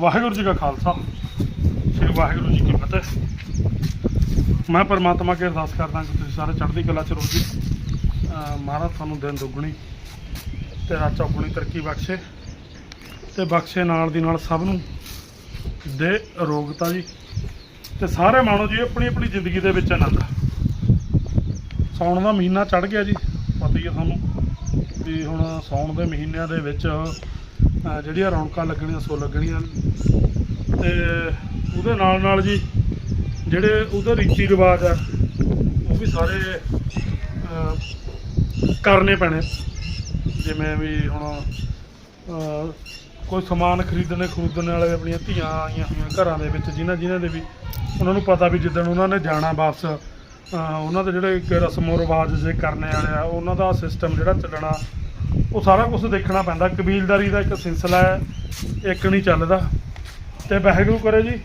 ਵਾਹਿਗੁਰੂ ਜੀ ਕਾ ਖਾਲਸਾ। ਸ੍ਰੀ ਵਾਹਿਗੁਰੂ ਜੀ ਕੀ ਫਤਿਹ। ਮੈਂ ਪਰਮਾਤਮਾ ਅੱਗੇ ਅਰਦਾਸ ਕਰਦਾ ਕਿ ਤੁਸੀਂ ਸਾਰੇ ਚੜ੍ਹਦੀ ਕਲਾ ਚ ਰਹੋ ਜੀ। ਮਹਾਰਾਜ ਤੁਹਾਨੂੰ ਦਿਨ ਦੁੱਗਣੀ ਤੇ ਰਾਤ ਚੌਗੁਣੀ ਤਰੱਕੀ ਬਖਸ਼ੇ ਤੇ ਬਖਸ਼ੇ ਨਾਲ ਦੀ ਨਾਲ ਸਭ ਨੂੰ ਦੇ ਰੋਗਤਾ ਜੀ। ਤੇ ਸਾਰੇ ਮਾਣੋ ਜੀ ਆਪਣੀ ਆਪਣੀ ਜ਼ਿੰਦਗੀ ਦੇ ਵਿੱਚ ਆਨੰਦ। ਸਾਉਣ ਦਾ ਮਹੀਨਾ ਚੜ ਗਿਆ ਜੀ। ਪਤਾ ਹੀ ਹੈ ਤੁਹਾਨੂੰ ਵੀ ਹੁਣ ਸਾਉਣ ਦੇ ਮਹੀਨਿਆਂ ਦੇ ਵਿੱਚ ਜਿਹੜੀਆਂ ਰੌਣਕਾਂ ਲੱਗਣੀਆਂ, ਸੋ ਲੱਗਣੀਆਂ ਤੇ ਉਹਦੇ ਨਾਲ ਨਾਲ ਜੀ, ਜਿਹੜੇ ਉਹਦੇ ਰੀਤੀ ਰਿਵਾਜ ਆ, ਉਹ ਵੀ ਸਾਰੇ ਕਰਨੇ ਪੈਣੇ। ਜਿਵੇਂ ਵੀ ਹੁਣ ਕੋਈ ਸਮਾਨ ਖਰੀਦਣੇ, ਖਰੀਦਣ ਵਾਲੇ ਆਪਣੀਆਂ ਧੀਆਂ ਆਈਆਂ ਹੋਈਆਂ ਘਰਾਂ ਦੇ ਵਿੱਚ, ਜਿਨ੍ਹਾਂ ਜਿਨ੍ਹਾਂ ਦੇ ਵੀ ਉਹਨਾਂ ਨੂੰ ਪਤਾ ਵੀ ਜਿੱਦਣ ਉਹਨਾਂ ਨੇ ਜਾਣਾ ਵਾਪਸ ਉਹਨਾਂ ਦੇ ਜਿਹੜੇ ਰਸਮੋ ਰਿਵਾਜ ਜੇ ਕਰਨੇ ਵਾਲੇ ਆ, ਉਹਨਾਂ ਦਾ ਸਿਸਟਮ ਜਿਹੜਾ ਚੱਲਣਾ ਉਹ ਸਾਰਾ ਕੁਝ ਦੇਖਣਾ ਪੈਂਦਾ। ਕਬੀਲਦਾਰੀ ਦਾ ਇੱਕ ਸਿਲਸਿਲਾ ਹੈ, ਇੱਕ ਨਹੀਂ ਚੱਲਦਾ। ਤੇ ਵਾਹਿਗੁਰੂ ਕਰੇ ਜੀ,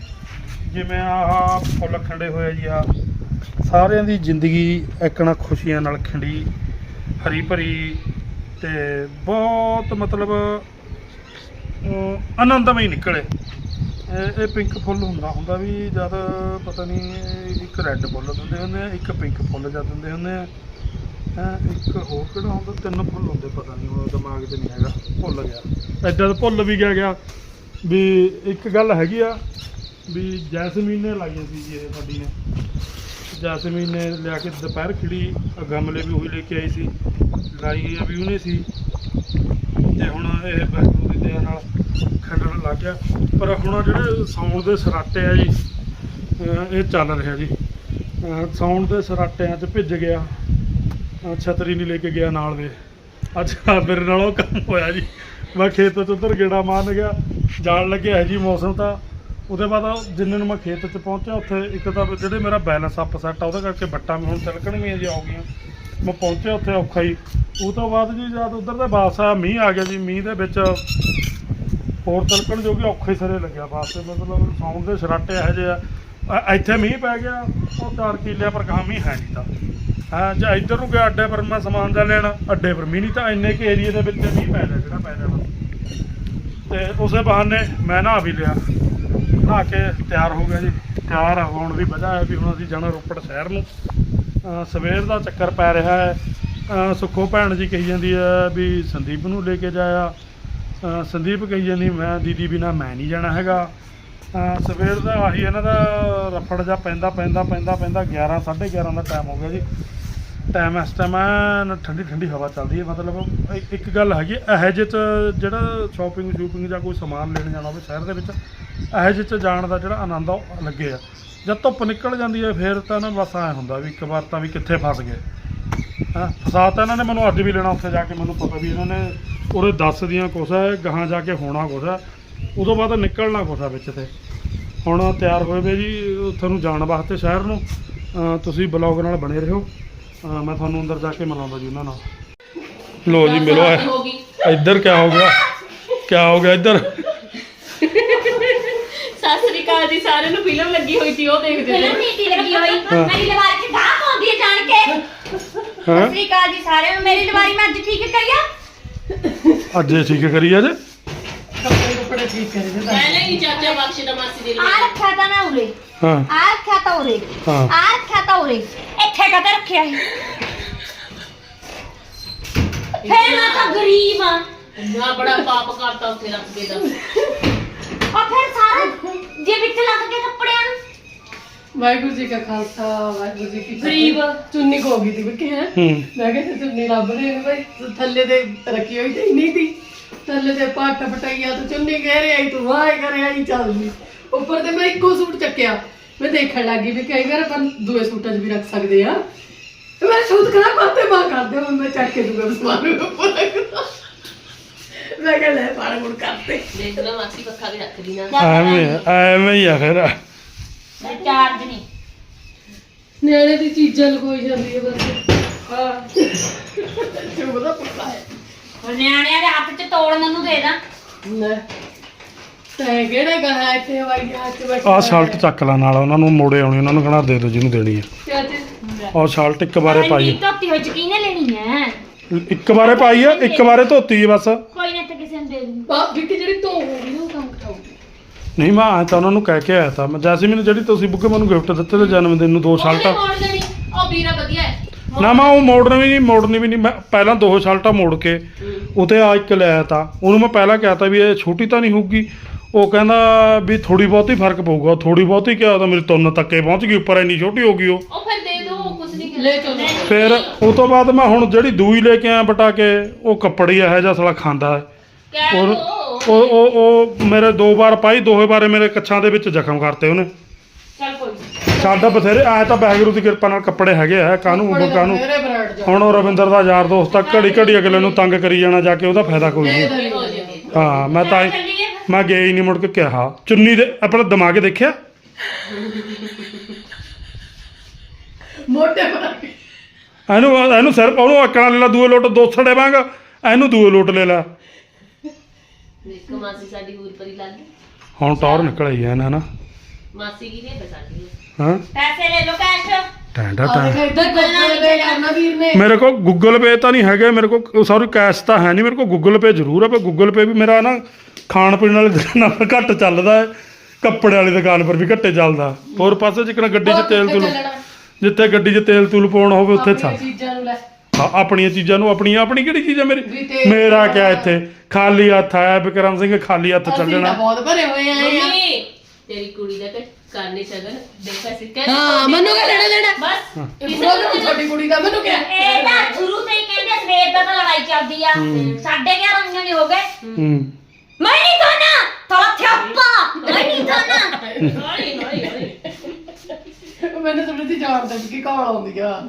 ਜਿਵੇਂ ਆਹ ਫੁੱਲ ਖੰਡੇ ਹੋਏ ਜੀ ਆ ਸਾਰਿਆਂ ਦੀ ਜ਼ਿੰਦਗੀ ਇੱਕਣਾ ਖੁਸ਼ੀਆਂ ਨਾਲ ਖੰਡੀ, ਹਰੀ ਭਰੀ ਤੇ ਬਹੁਤ ਮਤਲਬ ਆਨੰਦਮਈ ਨਿਕਲੇ। ਇਹ ਪਿੰਕ ਫੁੱਲ ਹੁੰਦਾ ਹੁੰਦਾ ਵੀ ਜਦ ਪਤਾ ਨਹੀਂ, ਇੱਕ ਰੈੱਡ ਫੁੱਲ ਦਿੰਦੇ ਹੁੰਦੇ ਆ, ਇੱਕ ਪਿੰਕ ਫੁੱਲ ਜਦ ਦਿੰਦੇ ਹੁੰਦੇ ਆ। ਇੱਕ ਹੋਰ ਕਿਹੜਾ ਹੁੰਦਾ? ਤਿੰਨ ਫੁੱਲ ਹੁੰਦੇ, ਪਤਾ ਨਹੀਂ ਹੁਣ ਦਿਮਾਗ 'ਚ ਨਹੀਂ ਹੈਗਾ। ਭੁੱਲ ਗਿਆ। ਐਦਾਂ ਤਾਂ ਭੁੱਲ ਵੀ ਗਿਆ ਗਿਆ। ਵੀ ਇੱਕ ਗੱਲ ਹੈਗੀ ਆ, ਵੀ ਜੈਸਮੀਨ ਨੇ ਲਾਈਆਂ ਸੀ ਜੀ ਇਹ ਸਾਡੀ ਨੇ। ਜੈਸਮੀਨ ਨੇ ਲਿਆ ਕੇ ਦੁਪਹਿਰ ਖਿੜੀ ਗਮਲੇ ਵੀ ਉਹੀ ਲੈ ਕੇ ਆਈ ਸੀ। ਲਾਈ ਆ ਵੀ ਉਹਨੇ ਸੀ। ਤੇ ਹੁਣ ਇਹ ਬੈਠੂ ਦੀ ਦਇਆ ਨਾਲ ਖੰਡਣ ਲੱਗ ਗਿਆ। ਪਰ ਹੁਣ ਜਿਹੜੇ ਸੌਣ ਦੇ ਸਰਾਟੇ ਆ ਜੀ ਇਹ ਚੱਲ ਰਿਹਾ ਜੀ। ਅਹ ਸੌਣ ਦੇ ਸਰਾਟਿਆਂ 'ਚ ਭਿੱਜ ਗਿਆ। ਛਤਰੀ ਨਹੀਂ ਲੈ ਕੇ ਗਿਆ ਨਾਲ ਦੇ। ਅੱਜ ਮੇਰੇ ਨਾਲ ਉਹ ਕੰਮ ਹੋਇਆ ਜੀ। ਮੈਂ ਖੇਤ 'ਚ ਉੱਧਰ ਗੇੜਾ ਮਾਰਨ ਗਿਆ। ਜਾਣ ਲੱਗਿਆ ਹੈ ਜੀ ਮੌਸਮ ਤਾਂ। ਉਹਦੇ ਬਾਅਦ ਜਿੰਨੇ ਨੂੰ ਮੈਂ ਖੇਤ 'ਚ ਪਹੁੰਚਿਆ, ਉੱਥੇ ਇੱਕ ਤਾਂ ਜਿਹੜੇ ਮੇਰਾ ਬੈਲੈਂਸ ਅਪ ਸੈੱਟ ਆ, ਉਹਦੇ ਕਰਕੇ ਬੱਟਾਂ ਵੀ ਹੁਣ ਤਿਲਕਣਗੀਆਂ ਜੀ ਆ ਗਈਆਂ। ਮੈਂ ਪਹੁੰਚਿਆ ਉੱਥੇ ਔਖਾ ਹੀ। ਉਹ ਤੋਂ ਬਾਅਦ ਜੀ ਜਦ ਉੱਧਰ ਦਾ ਵਾਪਸ ਆ ਮੀਂਹ ਆ ਗਿਆ ਜੀ। ਮੀਂਹ ਦੇ ਵਿੱਚ ਹੋਰ ਤਿਲਕਣ ਜੋ ਕਿ ਔਖੇ ਸਿਰੇ ਲੱਗਿਆ ਵਾਸਤੇ ਮਤਲਬ ਸੌਣ ਦੇ ਸਰਾਟੇ ਇਹੋ ਜਿਹੇ ਆ। ਇੱਥੇ ਮੀਂਹ ਪੈ ਗਿਆ। ਉਹ ਚਾਰ ਕਿੱਲਿਆਂ ਪਰ ਕਹਾ ਮੀਂਹ ਹੈ ਨਹੀਂ ਤਾਂ। ਹਾਂ, ਜੇ ਇੱਧਰ ਨੂੰ ਗਿਆ ਅੱਡੇ ਪਰ ਮੈਂ ਸਮਾਨ ਦਾ ਲੈਣਾ, ਅੱਡੇ ਪਰ। ਮੀਂਹ ਨਹੀਂ ਤਾਂ ਇੰਨੇ ਕੇ ਏਰੀਏ ਦੇ ਵਿੱਚ ਨਹੀਂ ਪੈ ਰਿਹਾ, ਜਿਹੜਾ ਪੈ ਜਾਣਾ ਤੇ ਉਸੇ ਬਹਾਨੇ ਮੈਂ ਨਹਾ ਵੀ ਲਿਆ। ਨਹਾ ਕੇ ਤਿਆਰ ਹੋ ਗਿਆ ਜੀ। ਤਿਆਰ ਹੋਣ ਦੀ ਵਜ੍ਹਾ ਹੈ ਵੀ ਹੁਣ ਅਸੀਂ ਜਾਣਾ ਰੋਪੜ ਸ਼ਹਿਰ ਨੂੰ। ਸਵੇਰ ਦਾ ਚੱਕਰ ਪੈ ਰਿਹਾ ਹੈ। ਸੁੱਖੋ ਭੈਣ ਜੀ ਕਹੀ ਜਾਂਦੀ ਹੈ ਵੀ ਸੰਦੀਪ ਨੂੰ ਲੈ ਕੇ ਜਾਇਆ। ਸੰਦੀਪ ਕਹੀ ਜਾਂਦੀ, ਮੈਂ ਦੀਦੀ ਬਿਨਾ ਮੈਂ ਨਹੀਂ ਜਾਣਾ ਹੈਗਾ। ਸਵੇਰ ਦਾ ਆਹੀ ਇਹਨਾਂ ਦਾ ਰਫੜ ਜਾ ਪੈਂਦਾ ਪੈਂਦਾ ਪੈਂਦਾ ਪੈਂਦਾ 11 11:30 ਦਾ ਟਾਈਮ ਹੋ ਗਿਆ ਜੀ। ਟਾਈਮ ਇਸ ਟਾਈਮ ਐਨ ਠੰਡੀ ਠੰਡੀ ਹਵਾ ਚੱਲਦੀ ਹੈ, ਮਤਲਬ ਇੱਕ- ਇੱਕ ਗੱਲ ਹੈਗੀ, ਇਹੋ ਜਿਹੇ ਚ ਜਿਹੜਾ ਸ਼ਾਪਿੰਗ ਸ਼ੂਪਿੰਗ ਜਾਂ ਕੋਈ ਸਮਾਨ ਲੈਣ ਜਾਣਾ ਹੋਵੇ ਸ਼ਹਿਰ ਦੇ ਵਿੱਚ, ਇਹੋ ਜਿਹੇ ਚ ਜਾਣ ਦਾ ਜਿਹੜਾ ਆਨੰਦ ਆ, ਉਹ ਲੱਗੇ ਆ। ਜਦ ਧੁੱਪ ਨਿਕਲ ਜਾਂਦੀ ਹੈ, ਫਿਰ ਤਾਂ ਨਾ ਬਸ ਐ ਹੁੰਦਾ ਵੀ ਇੱਕ ਵਾਰ ਤਾਂ ਵੀ ਕਿੱਥੇ ਫਸ ਗਏ। ਹਾਂ ਫਸਾ ਤਾਂ ਇਹਨਾਂ ਨੇ ਮੈਨੂੰ ਅੱਜ ਵੀ ਲੈਣਾ, ਉੱਥੇ ਜਾ ਕੇ ਮੈਨੂੰ ਪਤਾ ਵੀ ਇਹਨਾਂ ਨੇ ਉਰੇ ਦੱਸ ਦੀਆਂ ਕੁਛ ਹੈ ਗਾਹਾਂ ਜਾ ਕੇ ਹੋਣਾ ਕੁਛ ਹੈ ਉਦੋਂ ਬਾਅਦ ਨਿਕਲਣਾ ਕੁਛ ਹੈ ਵਿੱਚ ਤੇ। ਹੁਣ ਤਿਆਰ ਹੋਏ ਵੇ ਜੀ ਤੁਹਾਨੂੰ ਜਾਣ ਵਾਸਤੇ ਸ਼ਹਿਰ ਨੂੰ, ਅਹ ਤੁਸੀਂ ਬਲੌਗ ਨਾਲ ਬਣੇ ਰਹੋ। ਅਹ ਮੈਂ ਤੁਹਾਨੂੰ ਅੰਦਰ ਜਾ ਕੇ ਮਿਲਾਉਂਦਾ ਜੀ ਉਹਨਾਂ ਨਾਲ। ਲੋ ਜੀ ਮਿਲੋ। ਹੋ ਗਈ? ਇੱਧਰ ਕੀ ਹੋ ਗਿਆ? ਕੀ ਹੋ ਗਿਆ ਇੱਧਰ? ਸਤਿ ਸ੍ਰੀ ਅਕਾਲ ਜੀ ਸਾਰਿਆਂ ਨੂੰ ਫਿਲਮ ਲੱਗੀ ਹੋਈ ਸੀ ਉਹ ਦੇਖਦੇ ਫਿਲਮ ਨੇ ਨੀਤੀ ਲੱਗੀ ਹੋਈ। ਹਾਂ। ਮੇਰੀ ਲਵਾਰੀ ਚ ਗਾਹ ਪਾਉਂਦੀ ਹੈ ਜਾਣ ਕੇ। ਹਾਂ। ਸ੍ਰੀ ਅਕਾਲ ਜੀ ਸਾਰਿਆਂ ਨੂੰ। ਮੇਰੀ ਲਵਾਰੀ ਮੈਂ ਅੱਜ ਠੀਕ ਕਰਿਆ ਅੱਜ ਇਹ ਠੀਕ ਕਰੀ ਅੱਜ ਪਹਿਲੇ ਹੀ ਚਾਚਾ ਬਖਸ਼ ਦਾ ਮਾਸੀ ਦੇ ਆ ਰੱਖਿਆ ਤਾਂ ਮੈਂ ਉਰੇ। ਹਾਂ। ਆ ਰੱਖਿਆ ਤਾਂ ਉਰੇ। ਹਾਂ। ਆ ਰੱਖਿਆ ਤਾਂ ਉਰੇ। ਇੱਥੇ ਕਦੇ ਰੱਖਿਆ ਸੀ ਫੇਰ ਮੈਂ ਤਾਂ ਗਰੀਬ ਆ। ਨਾ ਬੜਾ ਪਾਪ ਕਰਤਾ ਉੱਥੇ ਰੱਖ ਕੇ ਦਾ ਔਰ ਫਿਰ ਸਾਰਾ ਜੇ ਵਿੱਚ ਲੱਗ ਕੇ ਕੱਪੜਿਆਂ ਨੂੰ। ਵਾਹਿਗੁਰੂ ਜੀ ਕਾ ਖਾਲਸਾ ਵਾਹਿਗੁਰੂ ਜੀ ਕੀ ਗਰੀਬ। ਚੁੰਨੀ ਖੋ ਗਈ ਸੀ ਵਿੱਕੀ ਹੈ। ਹੂੰ। ਮੈਂ ਕਿਹਾ ਤੇ ਚੁੰਨੀ ਲੱਭ ਰਹੇ ਨੇ ਭਾਈ ਥੱਲੇ ਤੇ ਰੱਖੀ ਹੋਈ ਤੇ ਨਹੀਂ ਦੀ? ਥੱਲੇ ਤੇ ਪੱਟ ਪਟਾਈਆ ਤੇ ਚੁੰਨੀ ਕਹਿ ਰਹੀ ਆਈ ਤੂੰ ਵਾਹ ਕਰ ਆਈ ਚੱਲਦੀ ਉੱਪਰ ਤੇ ਮੈਂ ਇੱਕੋ ਸੂਟ ਚੱਕਿਆ। ਮੈਂ ਦੇਖਣ ਲੱਗੀ ਵੀ ਕਈ ਵਾਰ ਆਪਾਂ ਦੂਏ ਸੂਟਾਂ 'ਚ ਵੀ ਰੱਖ ਸਕਦੇ ਆ। ਤੇ ਮੈਂ ਸੂਟ ਖੜਾ ਕਰਤੇ ਮਾਂ ਕਰਦੇ ਹੁਣ ਮੈਂ ਚੱਕ ਕੇ ਦੂਗਾ ਸਮਾਨ ਉੱਪਰ ਰੱਖਦਾ ਮੈਂ ਕਿਹਾ ਲੈ ਪਾੜ ਗੁੜ ਕਰਤੇ ਦੇਖ ਲਓ ਮਾਸੀ ਪੱਖਾ ਵੀ ਰੱਖ ਦੀ ਨਾ। ਐਵੇਂ ਐਵੇਂ ਹੀ ਆ ਫਿਰ। ਚਾਰਜ ਨਹੀਂ ਨਿਆਣੇ ਦੀ ਚੀਜ਼ਾਂ ਲਗੋਈ ਜਾਂਦੀ ਹੈ ਬਸ। ਹਾਂ। ਚੁੱਪ ਦਾ ਪੁੱਤਾ ਹੈ ਹੁਣ ਨਿਆਣਿਆਂ ਦੇ ਹੱਥ 'ਚ ਤੋੜਨ ਨੂੰ ਦੇ ਦਾਂ। ਲੈ। ਤੈਂ ਕਿਹੜਾ ਕਹਾ ਇੱਥੇ ਹਵਾਈ ਜਹਾਜ਼ 'ਚ ਬੈਠਾ ਆਹ ਸ਼ਰਟ ਚੱਕ ਲੈ ਨਾਲ ਉਹਨਾਂ ਨੂੰ ਮੋੜੇ ਆਉਣੀ ਉਹਨਾਂ ਨੂੰ ਕਹਣਾ ਦੇ ਦਿਓ ਜਿਹਨੂੰ ਦੇਣੀ ਹੈ ਚਾਚੇ ਆਹ ਸ਼ਰਟ ਇੱਕ ਬਾਰੇ ਪਾਈ ਧੋਤੀ ਹੋਈ ਚ ਕਿਹਨੇ ਲੈਣੀ ਹੈ ਹੈ। ਇੱਕ ਬਾਰੇ ਪਾਈ ਆ ਇੱਕ ਬਾਰੇ ਧੋਤੀ ਹੈ ਬਸ। ਕੋਈ ਨਾ ਤੇ ਕਿਸੇ ਨੂੰ ਦੇ ਦੂੰ ਬਾਪ ਜਿਹੜੀ ਧੋ ਹੋ ਗਈ ਨਾ ਉਹ ਕੰਮ ਕਰਾਉਗੀ ਨਹੀਂ ਮੈਂ ਆਇਆ ਤਾਂ ਉਹਨਾਂ ਨੂੰ ਕਹਿ ਕੇ ਆਇਆ ਤਾਂ। ਮੈਂ ਜੈਸਮੀਨ ਜਿਹੜੀ ਤੁਸੀਂ ਬੁੱਕੇ ਮੈਨੂੰ ਗਿਫਟ ਦਿੱਤੇ ਤੇ ਜਨਮ ਦਿਨ ਨੂੰ ਦੋ ਸ਼ਰਟਾਂ ਮੋੜ ਦੇਣੀ ਉਹ ਵੀਰਾ ਵਧੀਆ ਹੈ। ਨਾ ਮੈਂ ਉਹ ਮੋੜਨ ਵੀ ਨਹੀਂ ਮੋੜਨੀ ਵੀ ਨਹੀਂ। ਮੈਂ ਪਹਿਲਾਂ ਦੋ ਸ਼ਰਟਾਂ ਮੋੜ ਕੇ ਉਤੇ ਆ ਇੱਕ ਲਿਆ ਤਾਂ। ਉਹਨੂੰ ਮੈਂ ਪਹਿਲਾਂ ਕਿਹਾ ਤਾਂ ਵੀ ਇਹ ਛੋਟੀ ਤਾਂ ਨਹੀਂ ਹੋਊਗੀ। ਉਹ ਕਹਿੰਦਾ ਵੀ ਥੋੜੀ ਬਹੁਤੀ ਫ਼ਰਕ ਪਊਗਾ। ਥੋੜੀ ਬਹੁਤੀ ਕਿਹਾ ਤਾਂ ਮੇਰੀ ਤੁੰਨ ਤੱਕੇ ਪਹੁੰਚ ਗਈ ਉੱਪਰ ਇੰਨੀ ਛੋਟੀ ਹੋ ਗਈ ਉਹ। ਉਹ ਫਿਰ ਦੇ ਦੋ ਕੁਝ ਨਹੀਂ ਲੈ ਚਲੋ। ਫਿਰ ਉਹ ਤੋਂ ਬਾਅਦ ਮੈਂ ਹੁਣ ਜਿਹੜੀ ਦੂਈ ਲੈ ਕੇ ਆਇਆ ਬਟਾ ਕੇ ਉਹ ਕੱਪੜੀ ਇਹੋ ਜਿਹਾ ਸਾਲਾ ਖਾਂਦਾ ਹੈ। ਕਹਿ ਦੋ। ਉਹ ਉਹ ਉਹ ਮੇਰੇ ਦੋ ਵਾਰ ਪਾਈ ਦੋਹੇ ਵਾਰੇ ਮੇਰੇ ਕੱਛਾਂ ਦੇ ਵਿੱਚ ਜ਼ਖਮ ਕਰਤੇ ਉਹਨੇ। ਚੱਲ ਕੋਈ ਨੀ। ਸਾਡਾ ਬਥੇਰੇ ਆਏ ਤਾਂ ਵਾਹਿਗੁਰੂ ਦੀ ਕਿਰਪਾ ਨਾਲ ਕੱਪੜੇ ਹੈਗੇ ਆ ਕਾਹਨੂੰ ਕਾਹਨੂੰ। ਮੇਰੇ ਜਾ ਹੁਣ ਉਹ ਰਵਿੰਦਰ ਦਾ ਯਾਰ ਦੋਸਤ ਆ ਘੜੀ ਘੜੀ ਅਗਲੇ ਨੂੰ ਤੰਗ ਕਰੀ ਜਾਣਾ ਜਾ ਕੇ ਉਹਦਾ ਫਾਇਦਾ ਕੋਈ ਨਹੀਂ। ਹੋ ਜਾਵੇ ਹਾਂ ਮੈਂ ਤਾਂ ਮੈਂ ਗਿਆ ਹੀ ਨਹੀਂ ਮੁੜ ਕੇ ਕਿਹਾ। ਚੁੰਨੀ ਦੇ ਆਪਣਾ ਦਿਮਾਗ ਦੇਖਿਆ? ਮੋਟੇ ਬਰਾੜ ਇਹਨੂੰ ਇਹਨੂੰ ਸਿਰ ਉਹਨੂੰ ਅਕਣਾ ਲੈ ਲਾ ਦੂਏ ਲੋਟ ਦੋ ਛੜੇ ਵਾਂਗ ਇਹਨੂੰ ਦੂਏ ਲੋਟ ਲੈ ਲਾ। ਦੇਖ ਮਾਸੀ ਸਾਡੀ ਹੋਰ ਪਰੀ ਲੱਗ ਗਈ ਹੁਣ ਟੌਰ ਨਿਕਲ ਆਈ ਐ ਨਾ ਨਾ ਮਾਸੀ ਕੀ ਨੇ। ਬਸਾਡੀ ਹਾਂ? ਪੈਸੇ ਲੈ ਲਓ ਕੈਸ਼। ਟੈਂਡਾ ਟੈਂ ਦੇਖ ਇੱਧਰ ਗੱਲਾਂ ਦੇ ਕਰਨਾ ਵੀਰ ਨੇ। ਮੇਰੇ ਕੋਲ ਗੂਗਲ ਪੇ ਤਾਂ ਨਹੀਂ ਹੈਗੇ ਮੇਰੇ ਕੋਲ ਸੌਰੀ ਕੈਸ਼ ਤਾਂ ਹੈ ਨਹੀਂ ਮੇਰੇ ਕੋਲ ਗੂਗਲ ਪੇ ਜ਼ਰੂਰ ਹੈ ਪਰ ਗੂਗਲ ਪੇ ਵੀ ਮੇਰਾ ਨਾ ਖਾਣ ਪੀਣ ਵਾਲੀ ਦੁਕਾਨਾਂ ਪਰ ਘੱਟ ਚੱਲਦਾ ਹੈ। ਕੱਪੜੇ ਵਾਲੀ ਦੁਕਾਨ ਪਰ ਵੀ ਘੱਟੇ ਚੱਲਦਾ। ਹੋਰ ਪਾਸੇ ਜਿੱਕਣਾ ਗੱਡੀ 'ਚ ਤੇਲ ਤੂਲ ਜਿੱਥੇ ਗੱਡੀ 'ਚ ਤੇਲ ਤੂਲ ਪਾਉਣਾ ਹੋਵੇ ਉੱਥੇ ਆਪਣੀਆਂ ਚੱਲ। ਚੀਜ਼ਾਂ ਨੂੰ ਲੈ। ਹਾਂ, ਆਪਣੀਆਂ ਚੀਜ਼ਾਂ ਨੂੰ ਆਪਣੀਆਂ ਆਪਣੀ ਕਿਹੜੀ ਚੀਜ਼ ਹੈ ਵੀ ਮੇਰੀ ਤੇ- ਮੇਰਾ ਕਿਆ ਇੱਥੇ? ਖਾਲੀ ਹੱਥ ਆਇਆ ਬਿਕਰਮ ਸਿੰਘ ਖਾਲੀ ਹੱਥ ਅਸੀਂ ਤਾਂ ਚੱਲਣਾ ਬਹੁਤ ਭਰੇ ਹੋਏ ਆਏ ਆ ਮੰਮੀ ਤੇਰੀ ਕੁੜੀ ਦਾ ਤੇ ਕਰਨੇ ਸ਼ਗਨ। ਦੇ ਪੈਸੇ ਕਹਿ ਹਾਂ ਮੈਨੂੰ ਕਿਆ ਲੈਣਾ ਦੇਣਾ? ਬਸ ਇਹ ਪ੍ਰੋਗਰਾਮ ਤੁਹਾਡੀ ਕੁੜੀ ਦਾ ਮੈਨੂੰ ਕਿਹਾ ਇਹ ਤਾਂ ਸ਼ੁਰੂ ਤੋਂ ਹੀ ਕਹਿੰਦੇ ਸਵੇਰ ਦਾ ਤਾਂ ਲੜਾਈ ਚੱਲਦੀ ਆ। ਸਾਢੇ 11 ਵਜੇ ਹੋ ਗਏ। ਹੂੰ। ਮੈਂ ਨਹੀਂ ਖਾਣਾ ਥੋੜਾ ਥਿਆਪਾ। ਮੈਂ ਨਹੀਂ ਖਾਣਾ ਹੌਲੀ ਹੌਲੀ ਹੌਲੀ ਮੈਨੂੰ ਥੋੜੀ ਜਿਹੀ ਜਾਣ ਦੇ ਕਿ ਕੌਣ ਆਉਂਦੀ ਆ।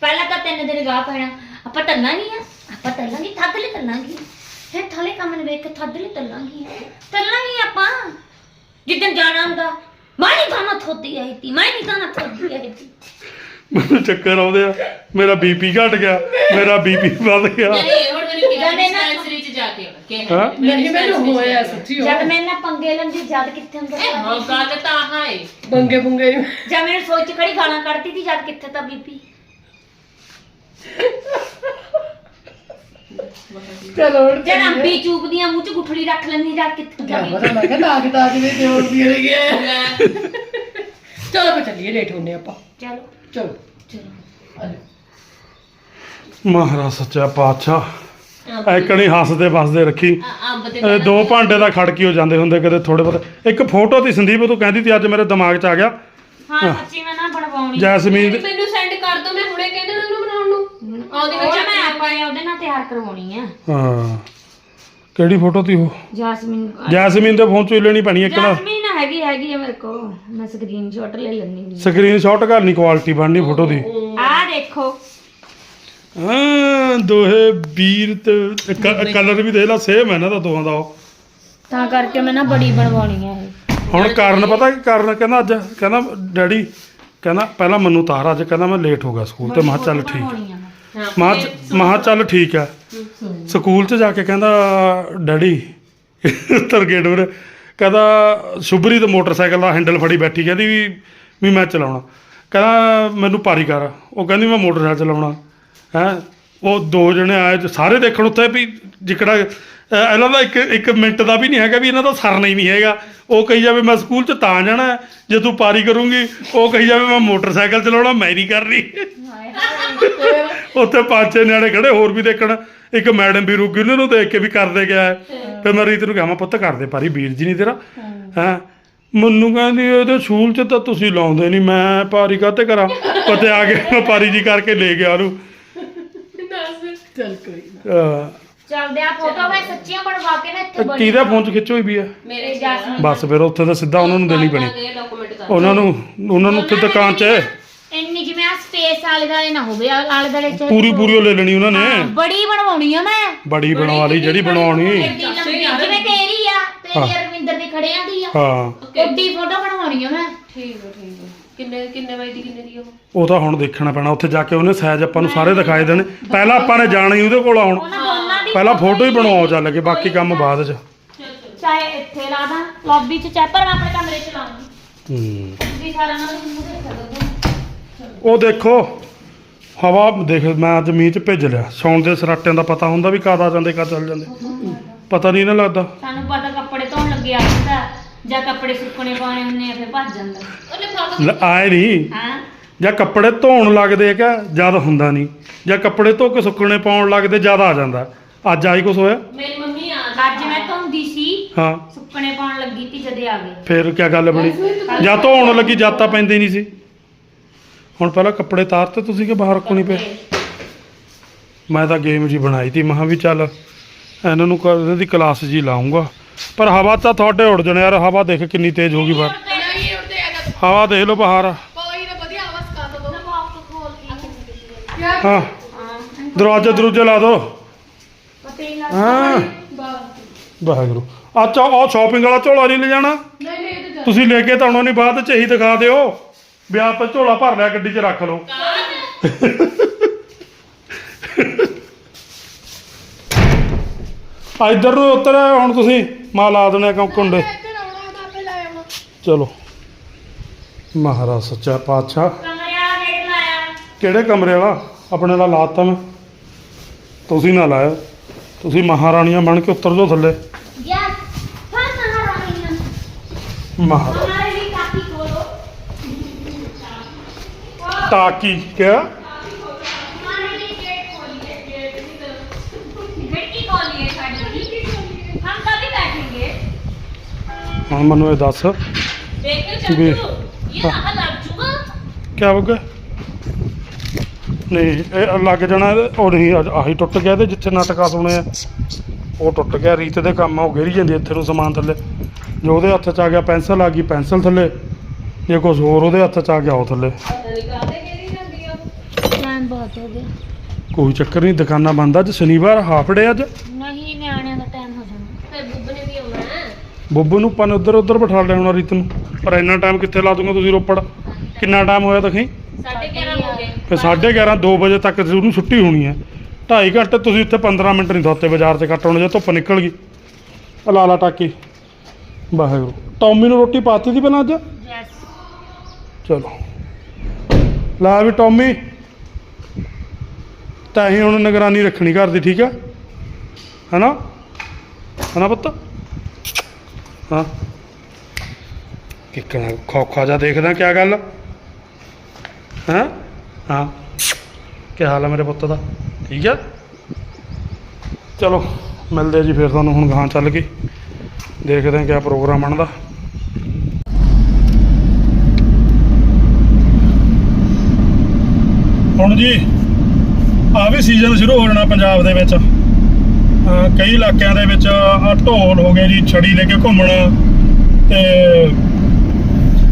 ਪਹਿਲਾਂ ਤਾਂ ਤਿੰਨ ਦਿਨ ਗਾਹ ਪੈਣਾ। ਆਪਾਂ ਤੱਲਾਂਗੇ ਆ? ਆਪਾਂ ਤੱਲਾਂਗੇ ਥੱਦ ਲੈ ਤੱਲਾਂਗੇ ਫਿਰ ਥਲੇ ਕੰਮ ਨੂੰ ਵੇਖ ਕੇ ਥੱਦ ਲੈ ਤੱਲਾਂਗੇ ਤੱਲਾਂਗੇ ਆਪਾਂ। ਜਿੱਦਣ ਜਾਣਾ ਹੁੰਦਾ ਮੈਂ ਨਹੀਂ ਖਾਣਾ ਥੋਦੀ ਆਈ ਤੀ ਮੈਂ ਨਹੀਂ ਖਾਣਾ ਥੋਦੀ ਆਈ ਤੀ। ਮੈਨੂੰ ਚੱਕਰ ਆਉਂਦੇ ਆ ਮੇਰਾ ਬੀਪੀ ਘਟ ਗਿਆ ਮੇਰਾ ਬੀਪੀ ਵੱਧ ਗਿਆ। ਨਹੀਂ ਹੁਣ ਮੈਨੂੰ ਕਿਹਾ ਜਾਣੇ ਨਾ- ਡਿਸਪੈਂਸਰੀ ਚ ਜਾ ਕੇ ਕਿਹਾ ਹਾਂ? ਮੈਨੂੰ ਹੋਇਆ ਸੱਚੀ ਜਦ ਮੈਂ ਨਾ ਪੰਗੇ ਲੈਂਦੀ ਜਦ ਕਿੱਥੇ ਹੁੰਦਾ ਇਹ ਹਾਂ ਗੱਲ ਤਾਂ ਹੈ ਬੰਗੇ ਬੁੰਗੇ ਨੀ। ਜਦ ਮੈਨੂੰ ਸੋਚ ਖੜੀ ਗਾਲਾਂ ਕੱਢਦੀ ਤੀ ਜਦ ਕਿੱਥੇ ਤਾਂ ਬੀਪੀ। ਚਲੋ ਹੁਣ ਜਦ ਅੰਬੀ ਚੂਪਦੀਆਂ ਮੂੰਹ ਚ ਗੁਠੜੀ ਰੱਖ ਲੈਂਦੀ ਜਦ ਕਿੱਥੇ ਕਿਆ ਪਤਾ ਮੈਂ ਕਿਹਾ ਨਾਗ ਤਾਜ ਦੇ ਤੇ ਹੋਰ ਵੀ ਰਹਿ ਗਿਆ ਚਲੋ ਫਿਰ ਚੱਲੀਏ ਲੇਟ ਹੋਣੇ ਆਪਾਂ। ਚਲੋ। ਚਲੋ। ਚਲੋ। ਆਜੋ। ਮਹਾਰਾਜ ਸੱਚਾ ਪਾਤਸ਼ਾਹ। ਐਕਣੀ ਹੱਸਦੇ ਵਸਦੇ ਰੱਖੀ। ਅ- ਅੰਬ ਤੇ ਇਹ ਦੋ ਭਾਂਡੇ ਦਾ ਖੜਕੀ ਹੋ ਜਾਂਦੇ ਹੁੰਦੇ ਕਦੇ ਥੋੜੇ ਬਹੁਤ। ਇੱਕ ਫੋਟੋ ਤੀ ਸੰਦੀਪ ਤੂੰ ਕਹਿੰਦੀ ਤੀ ਅੱਜ ਮੇਰੇ ਦਿਮਾਗ 'ਚ ਆ ਗਿਆ। ਹਾਂ ਸੱਚੀ ਮੈਂ ਨਾ ਬਣਵਾਉਣੀ। ਜੈਸਮੀਨ ਦੀ- ਮੈਨੂੰ ਸੈਂਡ ਕਰ ਦੋ ਮੈਂ ਹੁਣੇ ਕਹਿੰਦੇ ਨਾ ਉਹਨੂੰ ਬਣਾਉਣ ਨੂੰ ਆਉਂਦੇ ਉਹ ਵਿੱਚ ਮੈਂ ਆਪਣੇ ਉਹਦੇ ਨਾਲ ਤਿਆਰ ਕਰਵਾਉਣੀ ਆ। ਹਾਂ। ਕਿਹੜੀ ਫੋਟੋ ਤੀ ਉਹ? ਜਾਸਮੀਨ ਜੈਸਮੀਨ ਦੇ ਫੋਨ 'ਚੋਂ ਹੀ ਲੈਣੀ ਪੈਣੀ ਇੱਕ ਨਾ। ਜਾਸਮੀਨ ਹੈਗੀ ਹੈਗੀ ਆ ਮੇਰੇ ਕੋਲ। ਮੈਂ ਸਕਰੀਨਸ਼ਾਟ ਲੈ ਲੈਣੀ ਸਕਰੀਨਸ਼ਾਟ ਕਰਨੀ ਕੁਆਲਿਟੀ ਬਣਨੀ ਫੋਟੋ ਦੀ। ਆ ਦੇਖੋ। ਹਾਂ ਦੋਹੇ ਵੀਰ ਤੇ ਕਲਰ ਵੀ ਦੇਖ ਲਾ ਸੇਮ ਹੈ ਨਾ ਦਾ ਦੋਹਾਂ ਦਾ ਉਹ। ਤਾਂ ਕਰਕੇ ਮੈਂ ਨਾ ਬੜੀ ਬਣਵਾਉਣੀ ਆ ਇਹ। ਹੁਣ ਕਾਰਨ ਪਤਾ ਕੀ ਕਾਰਨ? ਕਹਿੰਦਾ ਅੱਜ ਕਹਿੰਦਾ ਡੈਡੀ ਕਹਿੰਦਾ ਪਹਿਲਾਂ ਮੈਨੂੰ ਤਾਰ ਅੱਜ ਕਹਿੰਦਾ ਮੈਂ ਲੇਟ ਹੋ ਗਿਆ ਸਕੂਲ ਤੇ। ਮੈਂ ਚੱਲ ਠੀਕ। ਮੈਂ। ਮੈਂ ਚੱਲ ਠੀਕ ਹੈ ਸਕੂਲ 'ਚ ਜਾ ਕੇ ਕਹਿੰਦਾ ਡੈਡੀ ਉੱਤਰ ਗੇਟ ਵੀਰੇ। ਕਹਿੰਦਾ ਸ਼ੁਭਰੀ ਤੇ ਮੋਟਰਸਾਈਕਲ ਦਾ ਹੈਂਡਲ ਫੜੀ ਬੈਠੀ ਕਹਿੰਦੀ ਵੀ ਵੀ ਮੈਂ ਚਲਾਉਣਾ। ਕਹਿੰਦਾ ਮੈਨੂੰ ਪਾਰੀ ਕਰ ਉਹ ਕਹਿੰਦੀ ਮੈਂ ਮੋਟਰਸਾਈਕਲ ਚਲਾਉਣਾ। ਹੈ? ਉਹ ਦੋ ਜਣੇ ਆਏ ਸਾਰੇ ਦੇਖਣ ਉੱਥੇ ਵੀ ਜਿਕੜਾ ਅਹ ਇਹਨਾਂ ਦਾ ਇੱਕ ਇੱਕ ਮਿੰਟ ਦਾ ਵੀ ਨਹੀਂ ਹੈਗਾ ਵੀ ਇਹਨਾਂ ਦਾ ਸਰਨਾ ਹੀ ਨਹੀਂ ਹੈਗਾ। ਉਹ ਕਹੀ ਜਾਵੇ ਮੈਂ ਸਕੂਲ 'ਚ ਤਾਂ ਜਾਣਾ ਹੈ, ਜੇ ਤੂੰ ਪਾਰੀ ਕਰੂੰਗੀ। ਉਹ ਕਹੀ ਜਾਵੇ ਮੈਂ ਮੋਟਰਸਾਈਕਲ ਚਲਾਉਣਾ ਮੈਂ ਨਹੀਂ ਕਰਨੀ ਉੱਥੇ ਪੰਜ ਛੇ ਨਿਆਣੇ ਖੜੇ ਹੋਰ ਵੀ ਦੇਖਣ। ਇੱਕ ਮੈਡਮ ਵੀ ਰੁਕੀ ਉਹਨਾਂ ਨੂੰ ਦੇਖ ਕੇ ਵੀ ਕਰਦੇ ਗਿਆ ਹੈ। ਫਿਰ ਮੈਂ ਰੀਤ ਨੂੰ ਕਿਹਾ ਮੈਂ ਪੁੱਤ ਕਰਦੇ ਪਾਰੀ ਵੀਰ ਜੀ ਨਹੀਂ ਤੇਰਾ। ਹੈ। ਮੈਨੂੰ ਕਹਿੰਦੀ ਇਹਦੇ ਸਕੂਲ 'ਚ ਤਾਂ ਤੁਸੀਂ ਲਾਉਂਦੇ ਨਹੀਂ ਮੈਂ ਪਾਰੀ ਕਾਤੇ ਕਰਾਂ? ਪਤੇ ਆ ਕੇ ਮੈਂ ਪਾਰੀ ਜੀ ਕਰਕੇ ਲੈ ਗਿਆ ਉਹਨੂੰ। ਚੱਲ ਕੋਈ ਨਾ। ਅਹ, ਚੱਲਦੇ ਆ ਫੋਟੋ ਮੈਂ ਸੱਚੀਆਂ ਬਣਵਾ ਕੇ ਨਾ ਇੱਥੇ ਇਹ ਕਿਹਦੇ ਫੋਨ 'ਚ ਖਿੱਚੀ ਹੋਈ ਵੀ ਹੈ ਮੇਰੇ ਜਾਸਮੀਨ ਬਸ ਫਿਰ ਉੱਥੇ ਤਾਂ ਸਿੱਧਾ ਉਹਨਾਂ ਨੂੰ ਦੇਣੀ ਪੈਣੀ। ਡਾਕੂਮੈਂਟ ਕਰ ਉਹਨਾਂ ਨੂੰ ਉਹਨਾਂ ਨੂੰ ਉੱਥੇ ਦੁਕਾਨ 'ਚ। ਇੰਨੀ ਜਿਵੇਂ ਆ ਸਪੇਸ ਵਾਲੇ ਦਾ ਨਾ ਹੋਵੇ ਆਲੇ ਦਾਲੇ ਚ ਪੂਰੀ ਪੂਰੀ ਉਹ ਲੈ ਲੈਣੀ ਉਹਨਾਂ ਹਾਂ, ਨੇ ਬੜੀ ਬਣਵਾਉਣੀ ਆ ਮੈਂ। ਬੜੀ ਬਣਵਾ ਲਈ ਜਿਹੜੀ ਬਣਾਉਣੀ ਐਡੀ ਲੰਬੀ ਜਿਵੇਂ ਤੇਰੀ ਆ ਤੇਰੀ ਹਾਂ। ਅਰਵਿੰਦਰ ਦੀ ਖੜਿਆਂ ਦੀ ਆ। ਹਾਂ। ਐਡੀ ਫੋਟੋ ਬਣਵਾਉਣੀ ਆ ਮੈਂ। ਠੀਕ ਹੈ ਠੀਕ ਹੈ ਕਿੰਨੇ ਕਿੰਨੇ ਵਜੇ ਦੀ ਕਿੰਨੇ ਦੀ ਉਹ? ਉਹ ਤਾਂ ਹੁਣ ਦੇਖਣਾ ਪੈਣਾ ਉੱਥੇ ਜਾ ਕੇ ਉਹਨੇ ਸਾਈਜ਼ ਆਪਾਂ ਨੂੰ ਸਾਰੇ ਦਿਖਾਏ ਦੇਣੇ। ਪਹਿਲਾਂ ਆਪਾਂ ਨੇ ਜਾਣਾ ਹੀ ਉਹਦੇ ਕੋਲ ਆਉਣ। ਉਹਨਾਂ ਪਹਿਲਾਂ ਫੋਟੋ ਹੀ ਬਣਵਾਓ ਚੱਲ ਕੇ ਬਾਕੀ ਕੰਮ ਬਾਅਦ 'ਚ। ਚਾਹੇ ਇੱਥੇ ਲਾ ਦਾਂ ਲੌਬੀ ਚ ਚਾਹੇ ਪਰ ਮੈਂ ਆਪਣੇ ਕਮਰੇ ਚ ਲਾਉਂਗੀ। ਹੂੰ। ਜੀ ਸਾਰਾ ਨਾਲ ਸਕਦੇ ਉਹ ਦੇਖੋ ਹਵਾ ਦੇਖ ਮੈਂ ਅੱਜ ਮੀਂਹ 'ਚ ਭੇਜ ਲਿਆ। ਸੌਣ ਦੇ ਸਰਾਟਿਆਂ ਦਾ ਪਤਾ ਹੁੰਦਾ ਵੀ ਕਦ ਆ ਜਾਂਦੇ ਕਦ ਚੱਲ ਜਾਂਦੇ। ਪਤਾ ਨਹੀਂ ਨਾ ਲੱਗਦਾ। ਸਾਨੂੰ ਪਤਾ ਕੱਪੜੇ ਧੋਣ ਲੱਗੇ ਆ ਜਾਂਦਾ ਜਾਂ ਕੱਪੜੇ ਸੁੱਕਣੇ ਪਾਉਣੇ ਹੁੰਦੇ ਆ ਫਿਰ ਭੱਜ ਜਾਂਦਾ। ਉਹਨੇ ਫਾਲਤੂ ਲ- ਆਏ ਨਹੀਂ। ਹਾਂ। ਜਾਂ ਕੱਪੜੇ ਧੋਣ ਲੱਗਦੇ ਕਿ ਜਦ ਹੁੰਦਾ ਨਹੀਂ। ਜਾਂ ਕੱਪੜੇ ਧੋ ਕੇ ਸੁੱਕਣੇ ਪਾਉਣ ਲੱਗਦੇ ਜਦ ਆ ਜਾਂਦਾ। ਅੱਜ ਆਈ ਕੁਛ ਹੋਇਆ? ਮੇਰੀ ਮੰਮੀ ਆ ਅੱਜ ਮੈਂ ਧੋਂਦੀ ਸੀ। ਹਾਂ। ਸੁੱਕਣੇ ਪਾਉਣ ਲੱਗੀ ਤੀ ਜਦੇ ਆ ਗਏ ਫਿਰ ਕੀ ਗੱਲ ਬਣੀ? ਜਾਂ ਧੋਣ ਲੱਗੀ ਜਦ ਤਾਂ ਪੈਂਦੇ ਨਹੀਂ ਸੀ। ਹੁਣ ਪਹਿਲਾਂ ਕੱਪੜੇ ਤਾਰਤੇ ਤੁਸੀਂ ਕਿ ਬਾਹਰ ਰੱਖਣੀ ਪਏ? ਮੈਂ ਤਾਂ ਗੇਮ ਜੀ ਬਣਾਈ ਤੀ ਮਹਾ ਵੀ ਚੱਲ ਇਹਨਾਂ ਨੂੰ ਇਹਨਾਂ ਦੀ ਕਲਾਸ ਜੀ ਲਾਉਂਗਾ ਪਰ ਹਵਾ ਤਾਂ ਤੁਹਾਡੇ ਉੱਡ ਜਣੇ ਯਾਰ ਹਵਾ ਦੇਖ ਕਿੰਨੀ ਤੇਜ਼ ਹੋ ਗਈ ਬਾਹਰ। ਹਵਾ ਦੇਖ ਲਓ ਬਾਹਰ। ਕੋਈ ਨਾ ਵਧੀਆ ਆਵਾਜ਼ ਕਰ ਦੋ। ਹਾਂ। ਦਰਵਾਜ਼ੇ ਦਰੂਜੇ ਲਾ ਦੋ। ਹੀ। ਵਾਹਿਗੁਰੂ। ਅੱਛਾ ਉਹ ਸ਼ਾਪਿੰਗ ਵਾਲਾ ਝੋਲਾ ਨਹੀਂ ਲੈ ਜਾਣਾ। ਨਹੀਂ ਨਹੀਂ ਇਹ ਤਾਂ ਤੁਸੀਂ ਲੈ ਕੇ ਤਾਂ ਆਉਣਾ ਨਹੀਂ ਬਾਅਦ ਚ ਹੀ ਦਿਖਾ ਦਿਓ। ਵੀ ਆਪਾਂ ਝੋਲਾ ਭਰ ਲਿਆ ਗੱਡੀ 'ਚ ਰੱਖ ਲਓ। ਆ ਇੱਧਰ ਨੂੰ ਉੱਤਰ ਹੁਣ ਤੁਸੀਂ ਮਾਂ ਲਾ ਦੇਣਾ ਕਿਉਂ ਕੁੰਡੇ? ਤਾਂ ਚਲੋ। ਮਹਾਰਾਜ ਸੱਚਾ ਪਾਤਸ਼ਾਹ। ਕਮਰੇ ਵਾਲਾ ਗੇਟ ਲਾਇਆ। ਕਿਹੜੇ ਕਮਰੇ ਵਾਲਾ? ਆਪਣੇ ਨਾਲ ਲਾਤਾ ਮੈਂ। ਤੁਸੀਂ ਨਾ ਲਾਇਓ। ਤੁਸੀਂ ਮਹਾਰਾਣੀਆਂ ਬਣ ਕੇ ਉੱਤਰ ਜਾਓ ਥੱਲੇ ਯਸ ਹਾਂ ਮਹਾਰਾਣੀ ਮਹਾਰਾਜ ਹਮਾਰੇ ਲਈ ਕਾਫੀ ਖੋਲੋ ਤਾਕੀ ਕਿਆ हमारे लिए गेट खोलिए गेट की खोलिए साड़ी की हम कभी बैठेंगे ਹੁਣ ਮੈਨੂੰ ਇਹ ਦੱਸ ਦੇਖ ਵੀ- ਚੱਲੂ ਇਹ ਆਹ ਲੱਗ ਜੂਗਾ ਕਿਆ ਹੋ ਗਿਆ ਨਹੀਂ ਇਹ ਲੱਗ ਜਾਣਾ ਉਹ ਨਹੀਂ ਆਹੀ ਟੁੱਟ ਗਿਆ ਤੇ ਜਿੱਥੇ ਨਟਕਾ ਸੋਨੇ ਆ ਉਹ ਟੁੱਟ ਗਿਆ ਰੀਤ ਦੇ ਕੰਮ ਆ ਉਹ ਗਿਰੀ ਜਾਂਦੀ ਇੱਥੇ ਨੂੰ ਸਮਾਨ ਥੱਲੇ। ਜੋ ਉਹਦੇ ਹੱਥ 'ਚ ਆ ਗਿਆ ਪੈਨਸਲ ਆ ਗਈ ਪੈਨਸਲ ਥੱਲੇ। ਜੇ ਕੁਝ ਹੋਰ ਉਹਦੇ ਹੱਥ 'ਚ ਆ ਗਿਆ ਉਹ ਥੱਲੇ। ਕੋਈ ਚੱਕਰ ਨਹੀਂ ਦੁਕਾਨਾਂ ਬੰਦ ਅੱਜ ਸ਼ਨੀਵਾਰ ਹਾਫ ਡੇ ਅੱਜ। ਨਹੀਂ ਨਿਆਣਿਆਂ ਦਾ ਬੱਬੂ ਨੂੰ ਪਨ ਉਧਰ ਉਧਰ ਬਿਠਾ ਲੈਣਾ ਰੀਤ ਨੂੰ। ਪਰ ਇੰਨਾ ਟਾਈਮ ਕਿੱਥੇ ਲਾ ਦੂੰਗਾ ਤੁਸੀਂ ਰੋਪੜ? ਕਿੰਨਾ ਟਾਈਮ ਹੋਇਆ ਤਖੀ ਫਿਰ 11:30 2 ਵਜੇ ਤੱਕ ਉਹਨੂੰ ਛੁੱਟੀ ਹੋਣੀ ਹੈ। 2.5 ਘੰਟੇ ਤੁਸੀਂ ਉੱਥੇ 15 ਮਿੰਟ ਨਹੀਂ ਧੋਤੇ ਬਾਜ਼ਾਰ 'ਚ ਕੱਟ ਹੋਣੇ ਜੇ ਧੁੱਪ ਨਿਕਲ ਗਈ। ਆ ਲਾ ਲਾ ਟਾਕੀ। ਵਾਹਿਗੁਰੂ। ਟੌਮੀ ਨੂੰ ਰੋਟੀ ਪਾਤੀ ਸੀ ਪਹਿਲਾਂ ਅੱਜ? यस ਚਲੋ। ਲਾ ਵੀ ਟੌਮੀ। ਤਾਂ ਹੀ ਹੁਣ ਨਿਗਰਾਨੀ ਰੱਖਣੀ ਘਰ ਦੀ ਠੀਕ ਆ? ਹੈਨਾ? ਹੈਨਾ ਪੁੱਤ? ਹਾਂ। ਕਿੱਕਣਾ ਖੌਖਾ ਜਾ ਦੇਖਦਾ ਕਿਆ ਗੱਲ ਹੈਂ? ਹਾਂ। ਕੀ ਹਾਲ ਹੈ ਮੇਰੇ ਪੁੱਤ ਦਾ? ਠੀਕ ਆ? ਚਲੋ, ਮਿਲਦੇ ਆ ਜੀ ਫਿਰ ਤੁਹਾਨੂੰ ਹੁਣ ਗਾਂ ਚੱਲ ਕੇ। ਦੇਖਦੇ ਹਾਂ ਕਿਆ ਪ੍ਰੋਗਰਾਮ ਬਣਦਾ। ਹੁਣ ਜੀ ਆ ਵੀ ਸੀਜ਼ਨ ਸ਼ੁਰੂ ਹੋ ਜਾਣਾ ਪੰਜਾਬ ਦੇ ਵਿੱਚ। ਕਈ ਇਲਾਕਿਆਂ ਦੇ ਵਿੱਚ ਢੋਲ ਹੋ ਗਏ ਜੀ, ਛੜੀ ਲੈ ਕੇ ਘੁੰਮਣਾ ਤੇ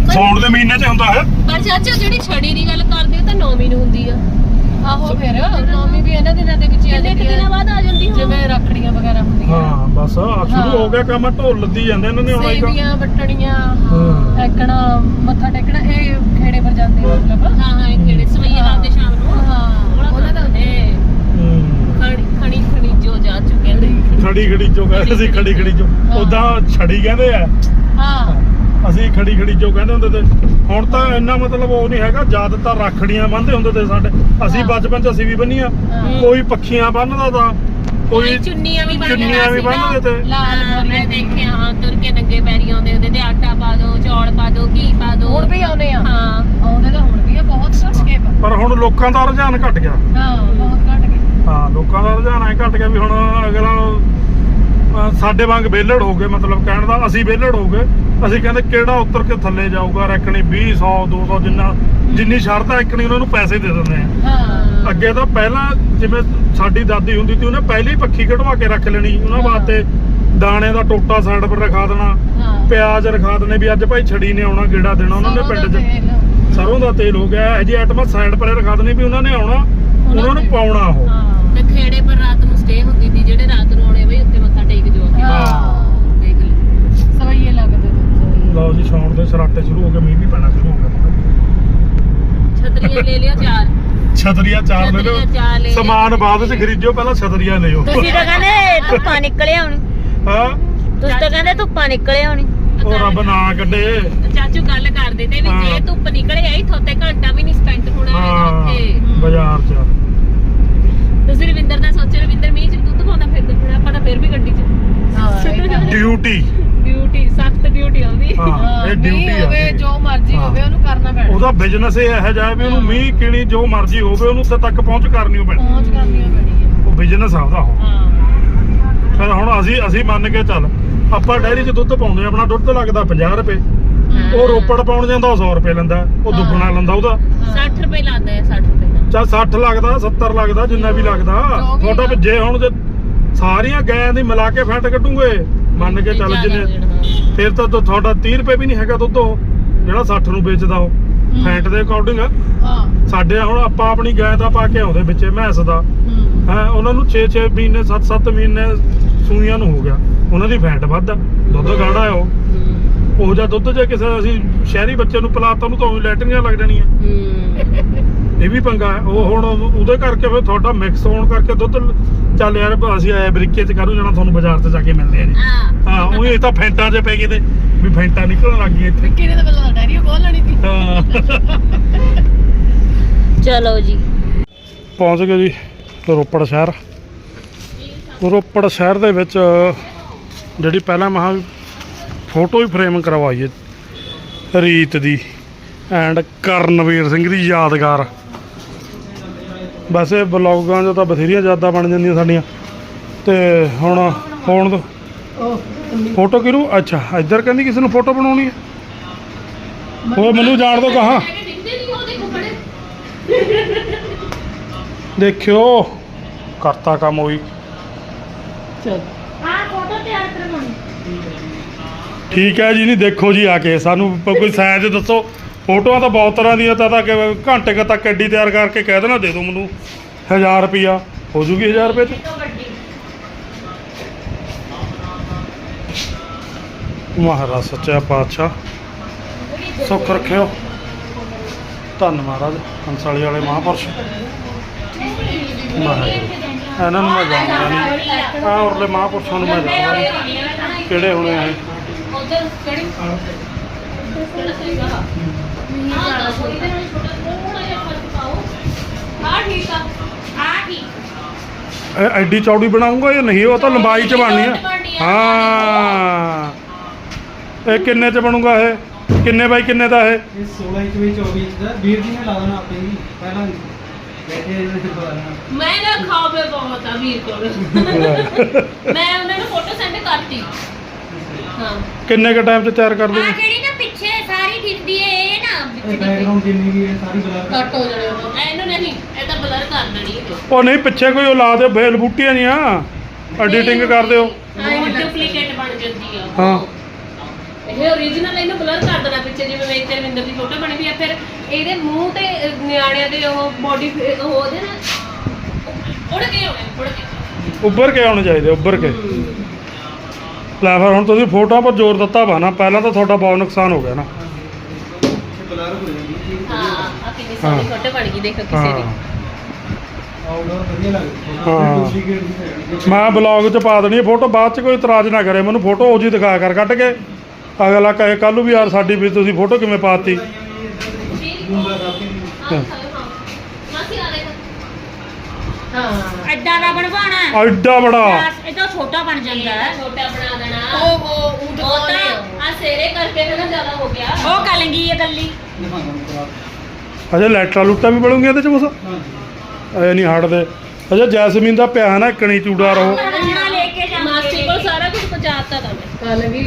ਸੌਣ ਦੇ ਮਹੀਨੇ 'ਚ ਹੁੰਦਾ ਹੈ। ਪਰ ਚਾਚਾ ਜਿਹੜੀ ਛੜੀ ਦੀ ਗੱਲ ਕਰਦੇ ਹੋ ਤਾਂ ਨੌਵੀਂ ਨੂੰ ਹੁੰਦੀ ਆ। ਆਹੋ ਫਿਰ ਨੌਮੀ ਵੀ ਇਹਨਾਂ ਦਿਨਾਂ ਦੇ ਵਿੱਚ ਹੀ ਆ ਜਾਂਦੀ ਦਿਨਾਂ ਹੈ ਬਾਅਦ ਆ ਜਾਂਦੀ ਹੁਣ ਜਿਵੇਂ ਰੱਖੜੀਆਂ ਵਗੈਰਾ ਹੁੰਦੀਆਂ। ਹਾਂ ਬਸ ਆ ਸ਼ੁਰੂ ਹੋ। ਗਿਆ ਕੰਮ ਢੋਲ ਲੱਦੀ ਜਾਂਦੇ ਇਹਨਾਂ ਨੇ ਆਉਣਾ ਹੀ ਸੇਵੀਆਂ ਵੱਟਣੀਆਂ ਹਾਂ। ਐਕਣਾ ਮੱਥਾ ਟੇਕਣਾ ਇਹ ਖੇੜੇ ਪਰ ਜਾਂਦੇ ਮਤਲਬ। ਹਾਂ ਹਾਂ ਇਹ ਕਿਹੜੇ ਸਵਈਏ ਲਾਉਂਦੇ ਸ਼ਾਮ ਨੂੰ। ਹਾਂ ਉਹਨਾਂ ਦਾ ਇਹ ਹੂੰ। ਖਣੀ ਖਣੀ ਖਣੀ ਜੋ ਜਾ ਚੁੱਕੇ ਨੇ। ਖੜੀ ਖੜੀ ਜੋ ਕਹਿੰਦੇ ਸੀ ਖੜੀ ਖੜੀ ਜੋ ਉਦਾਂ ਛੜੀ ਕਹਿੰਦੇ ਆ ਅਸੀਂ ਖੜੀ ਖੜੀ ਜੋ ਕਹਿੰਦੇ ਹੁੰਦੇ ਤੇ ਹੁਣ ਤਾਂ ਇੰਨਾ ਮਤਲਬ ਉਹ ਨਹੀਂ ਹੈਗਾ ਜ਼ਿਆਦਾਤਰ ਰਾਖੜੀਆਂ ਬੰਨ੍ਹਦੇ ਹੁੰਦੇ ਤੇ ਸਾਡੇ। ਅਸੀਂ ਬਚਪਨ ਚ ਅਸੀਂ ਵੀ ਬੰਨੀਆਂ। ਕੋਈ ਪੱਖੀਆਂ ਬੰਨਦਾ ਤਾਂ ਕੋਈ ਚੁੰਨੀਆਂ ਵੀ ਚੁੰਨੀਆਂ। ਬੰਨ੍ਹਦੇ ਤੇ। ਲਾਲ ਮੈਂ ਦੇਖਿਆ ਹਾਂ ਤੁਰ ਕੇ ਨੰਗੇ ਪੈਰੀ ਆਉਂਦੇ ਉਹਦੇ ਤੇ ਆਟਾ ਪਾ ਦੋ ਚੌਲ ਪਾ ਦੋ ਘੀ ਪਾ ਦੋ। ਹੁਣ ਵੀ ਆਉਨੇ ਆ। ਹਾਂ। ਆਉਂਦੇ ਤਾਂ ਹੁਣ ਵੀ ਆ ਬਹੁਤ ਸਸਕੇ ਪਰ ਪਰ ਹੁਣ ਲੋਕਾਂ ਦਾ ਰੁਝਾਨ ਘਟ ਗਿਆ। ਹਾਂ ਬਹੁਤ ਘਟ ਗਏ ਹਾਂ ਲੋਕਾਂ ਦਾ ਰੁਝਾਨ ਐ ਘਟ ਗਿਆ ਵੀ ਹੁਣ ਅਗਲਾ ਸਾਡੇ ਵਾਂਗ ਵਿਹਲੜ ਹੋ ਗਏ ਮਤਲਬ ਕਹਿਣ ਦਾ ਅਸੀਂ ਵਿਹਲੜ ਹੋ ਗਏ। ਅਸੀਂ ਕਹਿੰਦੇ ਕਿਹੜਾ ਉੱਤਰ ਕੇ ਥੱਲੇ ਜਾਊਗਾ ਰੈਕਣੀ 20 100 200 ਜਿੰਨਾ ਜਿੰਨੀ ਸ਼ਰਤ ਹੈ ਇੱਕਣੀ ਉਹਨਾਂ ਨੂੰ ਪੈਸੇ ਦੇ ਦਿੰਦੇ ਆ। ਹਾਂ। ਅੱਗੇ ਤਾਂ ਪਹਿਲਾਂ ਜਿਵੇਂ ਸਾਡੀ ਦਾਦੀ ਹੁੰਦੀ ਸੀ ਉਹਨੇ ਪਹਿਲੀ ਪੱਖੀ ਕਢਵਾ ਕੇ ਰੱਖ ਲੈਣੀ ਉਹਨਾਂ। ਵਾਸਤੇ ਦਾਣੇ ਦਾ ਟੋਟਾ ਸਾਈਡ ਪਰ ਰਖਾ ਦੇਣਾ ਹਾਂ। ਪਿਆਜ਼ ਰਖਾ ਦੇਣੇ ਵੀ ਅੱਜ ਭਾਈ ਛੜੀ ਨੇ ਆਉਣਾ ਗੇੜਾ ਦੇਣਾ ਉਹਨਾਂ ਨੇ ਪਿੰਡ 'ਚ। ਸਰੋਂ ਦਾ ਤੇਲ ਹੋ ਗਿਆ ਇਹ ਜੀ ਆਈਟਮਾਂ ਸਾਈਡ ਪਰ ਰਖਾ ਦੇਣੀ ਵੀ ਉਹਨਾਂ ਨੇ ਆਉਣਾ ਉਹਨਾਂ ਨੂੰ ਪਾਉਣਾ ਉਹ। ਹਾਂ। ਤੇ ਖੇੜੇ ਪਰ ਰਾਤ ਨੂੰ ਸਟੇ ਹੁੰਦੀ ਸੀ ਜਿਹੜੇ ਰਾਤ ਨੂੰ ਆਉਣੇ ਬਈ ਉੱਥੇ ਮੱਥਾ ਟੇਕ ਜੋ ਕੇ। ਹਾਂ ਦੇਖ ਲੈ ਸਵਈਏ ਲੱਗਦੇ ਤੇ ਲਓ ਜੀ ਸੌਣ ਦੇ ਸਰਾਟੇ ਸ਼ੁਰੂ ਹੋ ਗਏ ਮੀਂਹ ਵੀ ਪੈਣਾ ਸ਼ੁਰੂ ਹੋ ਗਿਆ। ਛਤਰੀਆਂ ਲੈ ਲਿਓ ਚਾਰ। ਛਤਰੀਆਂ ਚਾਰ ਲੈ ਲਓ। ਸਮਾਨ ਬਾਅਦ ਚ ਖਰੀਦਿਓ ਪਹਿਲਾਂ ਛਤਰੀਆਂ ਲਿਓ। ਤੁਸੀਂ ਤਾਂ ਕਹਿੰਦੇ ਧੁੱਪਾਂ ਨਿਕਲਿਆ ਹੁਣ। ਹਾਂ? ਤੁਸੀਂ ਤਾਂ ਕਹਿੰਦੇ ਧੁੱਪਾਂ ਨਿਕਲਿਆ ਹੁਣ। ਉਹ ਰੱਬ ਨਾ ਕੱਢੇ। ਚਾਚੂ ਗੱਲ ਕਰਦੇ ਤੇ ਵੀ ਜੇ। ਧੁੱਪ ਨਿਕਲੇ ਆਈ ਥੋਤੇ ਘੰਟਾ ਵੀ ਨਹੀਂ ਸਪੈਂਡ ਹੋਣਾ ਉੱਥੇ। ਬਾਜ਼ਾਰ ਚ। ਤੁਸੀਂ ਰਵਿੰਦਰ ਦਾ ਸੋਚਿਆ ਰਵਿੰਦਰ ਮੀਂਹ ਚ ਦੁੱਧ ਪਾਉਂਦਾ ਫਿਰਦਾ ਫਿਰ ਆਪਾਂ ਤਾਂ ਫਿਰ ਵੀ ਗੱਡੀ ਚ। ਡਿਊਟੀ ਡਿਊਟੀ ਸਖਤ ਡਿਊਟੀ ਆਉਂਦੀ ਇਹ ਮੀਂਹ ਡਿਊਟੀ ਹੋਵੇ ਜੋ ਮਰਜ਼ੀ ਹਾਂ। ਹੋਵੇ ਉਹਨੂੰ ਕਰਨਾ ਪੈਣਾ। ਉਹਦਾ ਬਿਜ਼ਨਸ ਇਹ ਇਹੋ ਜਿਹਾ ਵੀ ਉਹਨੂੰ ਮੀਂਹ ਕਿਣੀ ਜੋ ਮਰਜ਼ੀ ਹੋਵੇ ਉਹਨੂੰ ਉੱਥੇ ਤੱਕ ਪਹੁੰਚ ਕਰਨੀ ਓ ਪੈਣੀ। ਪਹੁੰਚ ਕਰਨੀ ਓ ਪੈਣੀ ਹੈ। ਉਹ ਬਿਜ਼ਨਸ ਆ ਉਹਦਾ। ਉਹ ਹਾਂ। ਫਿਰ ਹੁਣ ਅਸੀਂ ਅਸੀਂ ਮੰਨ ਕੇ ਚੱਲ ਆਪਾਂ ਡੈਰੀ 'ਚ ਦੁੱਧ ਪਾਉਂਦੇ ਆ, ਆਪਣਾ ਦੁੱਧ ਲੱਗਦਾ 50 ਰੁਪਏ। ਉਹ ਰੋਪੜ ਪਾਉਣ ਜਾਂਦਾ ਉਹ 100 ਰੁਪਏ ਲੈਂਦਾ ਉਹ ਦੁੱਗਣਾ ਲੈਂਦਾ ਉਹਦਾ। 60 ਰੁਪਏ ਲਾਉਂਦਾ ਹੈ 60 ਰੁਪਏ ਦਾ ਚਾ 60 ਲੱਗਦਾ 70 ਲੱਗਦਾ ਜਿੰਨਾ ਵੀ ਲੱਗਦਾ। ਜੋ ਵੀ ਤੁਹਾਡਾ ਵੀ ਜੇ ਹੁਣ ਜੇ ਸਾਰੀਆਂ ਗਾਇਆਂ ਦੀ ਮਿਲਾ ਕੇ ਫੈਟ ਕੱਢੂਗੇ ਮੰਨ ਕੇ ਚੱਲ ਜਿੰਨੇ। ਫਿਰ ਤਾਂ ਤੁ- ਤੁਹਾਡਾ 30 ਰੁਪਏ ਵੀ ਨਹੀਂ ਹੈਗਾ ਦੁੱਧ ਉਹ ਜਿਹੜਾ 60 ਨੂੰ ਵੇਚਦਾ ਉਹ। ਫੈਟ ਦੇ ਅਕੋਰਡਿੰਗ ਹਾਂ। ਸਾਡੇ ਹੁਣ ਆਪਾਂ ਆਪਣੀ ਗਾਂ ਦਾ ਪਾ ਕੇ ਆਉਂਦੇ ਵਿੱਚੇ ਮੈਂਸ ਦਾ। ਹੂੰ। ਉਹਨਾਂ ਨੂੰ 6-6 ਮਹੀਨੇ 7-7 ਮਹੀਨੇ ਸੂਈਆਂ ਨੂੰ ਹੋ ਗਿਆ। ਉਹਨਾਂ ਦੀ ਫੈਟ ਵੱਧ ਆ। ਦੁੱਧ ਗਾੜਾ ਹੈ ਉਹ। ਉਹ ਜਿਹਾ ਦੁੱਧ ਜੇ ਕਿਸੇ ਅਸੀਂ ਸ਼ਹਿਰੀ ਬੱਚੇ ਨੂੰ ਪਿਲਾਤਾ ਉਹਨੂੰ ਤਾਂ ਉਹੀ ਲੈਟਰੀਆਂ ਲੱਗ ਜਾਣੀਆਂ। ਇਹ ਵੀ ਪੰਗਾ ਉਹ ਹੁਣ ਉਹਦੇ ਕਰਕੇ ਫਿਰ ਤੁਹਾਡਾ ਮਿਕਸ ਹੋਣ ਕਰਕੇ ਦੁੱਧ ਚੱਲ ਯਾਰ ਅਸੀਂ ਆਏ ਬਰੀਕੇ ਚ ਕਰੂ ਜਾਣਾ ਤੁਹਾਨੂੰ ਬਾਜ਼ਾਰ ਤੇ ਜਾ ਕੇ ਮਿਲਦੇ ਆ ਜੀ। ਹਾਂ। ਉਹ ਇਹ ਤਾਂ ਫੈਂਟਾਂ 'ਚ ਪੈ ਗਏ ਤੇ ਵੀ ਫੈਂਟਾਂ ਨਿਕਲਣ ਲੱਗ ਗਈਆਂ ਇੱਥੇ। ਵਿੱਕੀ ਨੇ ਤਾਂ ਪਹਿਲਾਂ ਡੈਰੀ ਖੋਲ ਲੈਣੀ ਸੀ। ਹਾਂ। ਚਲੋ ਜੀ। ਪਹੁੰਚ ਗਏ ਜੀ ਰੋਪੜ ਸ਼ਹਿਰ। ਰੋਪੜ ਸ਼ਹਿਰ ਦੇ ਵਿੱਚ ਜਿਹੜੀ ਪਹਿਲਾਂ ਮਹਾ ਫੋਟੋ ਹੀ ਫਰੇਮ ਕਰਵਾਈ ਹੈ ਰੀਤ ਦੀ ਐਂਡ ਕਰਨਵੀਰ ਸਿੰਘ ਦੀ ਯਾਦਗਾਰ। ਵੈਸੇ ਬਲੌਗਾਂ 'ਚ ਤਾਂ ਬਥੇਰੀਆਂ ਯਾਦਾਂ ਬਣ ਜਾਂਦੀਆਂ ਸਾਡੀਆਂ। ਤੇ ਹੁਣ ਹੁਣ ਉਹ ਫੋਟੋ ਕਿਹਨੂੰ? ਅੱਛਾ ਇੱਧਰ ਕਹਿੰਦੀ ਕਿਸੇ ਨੂੰ ਫੋਟੋ ਬਣਾਉਣੀ ਹੈ। ਉਹ ਮੈਨੂੰ ਜਾਣ ਦੋ ਕਹਾਂ। ਦੇਖਿਓ ਕਰਤਾ ਕੰਮ ਹੋਈ ਚੱਲ। ਹਾਂ ਫੋਟੋ ਤਿਆਰ ਕਰਵਾਉਣੀ। ਠੀਕ ਹੈ ਜੀ ਨਹੀਂ ਦੇਖੋ ਜੀ ਆ ਕੇ। ਸਾਨੂੰ ਕੋਈ ਸਾਈਜ਼ ਦੱਸੋ। ਫੋਟੋਆਂ ਤਾਂ ਬਹੁਤ ਤਰ੍ਹਾਂ ਦੀਆਂ, ਤਾਂ ਤਾਂ ਕਿ ਘੰਟੇ ਕੁ ਤੱਕ ਐਡੀ ਤਿਆਰ ਕਰਕੇ ਕਹਿ ਦੇਣਾ, ਦੇ ਦਿਓ ਮੈਨੂੰ। 1000 ਰੁਪਿਆ ਹੋ ਜੂਗੀ 1000 ਰੁਪਏ ਚ ਤੋਂ? ਮਹਾਰਾਜ, ਸੱਚਾ ਪਾਤਸ਼ਾਹ। ਸੁੱਖ ਰੱਖਿਓ। ਧੰਨ ਮਹਾਰਾਜ, ਹੰਸਾਲੀ ਵਾਲੇ ਮਹਾਂਪੁਰਸ਼। ਮਹਾਰਾਜ ਇਹਨਾਂ ਨੂੰ ਮੈਂ ਜਾਣਦਾ ਨਹੀਂ। ਆ ਉਰਲੇ ਮਹਾਂਪੁਰਸ਼ਾਂ ਨੂੰ ਮੈਂ ਜਾਣਦਾ ਨਹੀਂ। ਕਿਹੜੇ ਹੋਣੇ ਆ ਉਧਰ ਕਿਹੜੀ ਕਿਹੜਾ ਸਹੀ ਆ ਹਾਂ ਤਾਂ ਕੋਈ ਦੇ ਨਾਲ ਛੋਟਾ ਥੋੜਾ ਜਿਹਾ ਫ਼ਰਕ ਪਾਓ। ਹਾਂ ਠੀਕ ਆ ਹਾਂ ਠੀਕ। ਇਹ ਐਡੀ ਚੌੜੀ ਬਣਾਉਂਗਾ ਜਾਂ ਨਹੀਂ? ਉਹ ਤਾਂ ਲੰਬਾਈ ਚ ਬਣਨੀ ਆ। ਹਾਂ। ਇਹ ਕਿੰਨੇ ਚ ਬਣੂਗਾ ਇਹ? ਕਿੰਨੇ ਬਾਈ ਕਿੰਨੇ ਦਾ ਇਹ? ਇਹ 16 ਇੰਚ ਵਿੱਚ 24 ਇੰਚ ਦਾ। ਵੀਰ ਜੀ ਨੇ ਲਾ ਦੇਣਾ ਆਪੇ ਹੀ ਪਹਿਲਾਂ ਬੈਠੇ ਇਹਨਾਂ ਨੇ ਪਾ ਦੇਣਾ। ਮੈਂ ਨਾ ਖਾਵੇ ਬਹੁਤ ਆ ਵੀਰ ਕੋਲ। ਮੈਂ ਉਹਨਾਂ ਨੂੰ ਫੋਟੋ ਸੈਂਡ ਕਰਤੀ। ਹਾਂ। ਕਿੰਨੇ ਕ ਟਾਈਮ ਚ ਤਿਆਰ ਕਰ ਆ ਦੂੰਗੇ ਜਿਹੜੀ ਨਾ ਪਿੱਛੇ ਸਾਰੀ ਦਿਖਦੀ ਹੈ ਇਹ ਨਾ ਇਹ ਵਿੱਚ ਬੈਕਗ੍ਰਾਉਂਡ ਜਿੰਨੀ ਵੀ ਹੈ ਸਾਰੀ ਬਲਰ ਕੱਟ ਹੋ ਜਾਣੇ ਉਹ ਇਹਨੂੰ ਨਹੀਂ ਇਹ ਤਾਂ ਬਲਰ ਕਰ ਦੇਣੀ ਹੈ। ਉਹ ਨਹੀਂ ਪਿੱਛੇ ਕੋਈ ਲਾ ਦਿਓ ਬੇਲ ਬੂਟੀਆਂ ਨਹੀਂ ਆ। ਐਡੀਟਿੰਗ ਕਰ ਦਿਓ। ਹਾਂ ਡੁਪਲੀਕੇਟ ਬਣ ਜਾਂਦੀ ਆ। ਹਾਂ। ਇਹ origignal ਇਹਨੂੰ ਬਲਰ ਕਰ ਦੇਣਾ ਪਿੱਛੇ ਜਿਵੇਂ ਮੇਰੀ ਤੇ ਰਵਿੰਦਰ ਦੀ ਫੋਟੋ ਬਣੀ ਵੀ ਆ ਫਿਰ ਇਹਦੇ ਮੂੰਹ ਤੇ ਅਹ, ਨਿਆਣਿਆਂ ਦੇ ਉਹ ਬੋਡੀ ਉਹ ਉਹਦੇ ਨਾ ਉੜ ਕੇ ਉੜ ਕੇ। ਉੱਭਰ ਕੇ ਆਉਣੇ ਚਾਹੀਦੇ ਉੱਭਰ ਕੇ। ਲੈ ਫਿਰ ਹੁਣ ਤੁਸੀਂ ਫੋਟੋਆਂ ਪਰ ਜ਼ੋਰ ਦਿੱਤਾ ਵਾ ਨਾ ਪਹਿਲਾਂ ਤਾਂ ਤੁਹਾਡਾ ਬਹੁਤ ਨੁਕਸਾਨ ਹੋ ਗਿਆ ਨਾ। ਬਲਰ ਹੋ ਜਾਂਦੀ ਹਾਂ ਆ ਕਿੰਨੀ ਸੋਹਣੀ ਹਾਂ। ਫੋਟੋ ਬਣ ਗਈ ਦੇਖੋ ਕਿਸੇ ਹਾਂ। ਦੀ ਆਊਟਡੋਰ ਵਧੀਆ ਲੱਗਦੀ ਹਾਂ। ਡੁਪਲੀਕੇਟ ਦੀ ਹੈ ਮੈਂ ਬਲੌਗ 'ਚ ਪਾ ਦੇਣੀ ਹੈ ਫੋਟੋ ਬਾਅਦ 'ਚ ਕੋਈ ਇਤਰਾਜ਼ ਨਾ ਕਰੇ ਮੈਨੂੰ ਫੋਟੋ ਉਹ ਜੀ ਦਿਖਾਇਆ ਕਰ ਕੱਢ ਕੇ। ਅਗਲਾ ਕਹੇ ਕੱਲ ਨੂੰ ਵੀ ਯਾਰ ਸਾਡੀ ਵੀ ਤੁਸੀਂ ਫੋਟੋ ਕਿਵੇਂ ਪਾਤੀ? ਕਾਪੀ ਹਾਂ ਹਾਂ। ਮਾਸੀ ਆ ਦੇਖ। ਹਾਂ। ਐਡਾ ਦਾ ਬਣਵਾਉਣਾ ਹੈ। ਐਡਾ ਬੜਾ। ਇਹ ਤਾਂ ਛੋਟਾ ਬਣ ਜਾਂਦਾ ਹੈ। ਛੋਟਾ ਬਣਾ ਦੇਣਾ। ਉਹ ਉਹ ਊਂਟ ਉਹ ਤਾਂ ਸੇਰੇ ਕਰਕੇ ਨਾ ਜ਼ਿਆਦਾ ਹੋ ਗਿਆ। ਉਹ ਕਲੰਗੀ ਹੈ ਕੱਲੀ ਦਿਖਾਉਂਦਾ ਮੈਂ ਕਰਾ ਅਜੇ ਲੈਟਰਾ ਲੁੱਟਾ ਵੀ ਬਣੂਗੀਆਂ ਇਹਦੇ 'ਚ ਕੁਛ ਹਾਂਜੀ। ਐ ਨਹੀਂ ਹਟਦੇ। ਅਜੇ ਜੈਸਮੀਨ ਦਾ ਪਿਆ ਹੈ ਨਾ ਕਣੀ ਚੂੜਾ ਰਹੋ ਕੰਨਾ ਲੈ ਕੇ ਮਾਸੀ ਕੋਲ ਸਾਰਾ ਕੁਝ ਪਹੁੰਚਾਤਾ ਤਾਂ ਮੈਂ। ਕੱਲ ਵੀ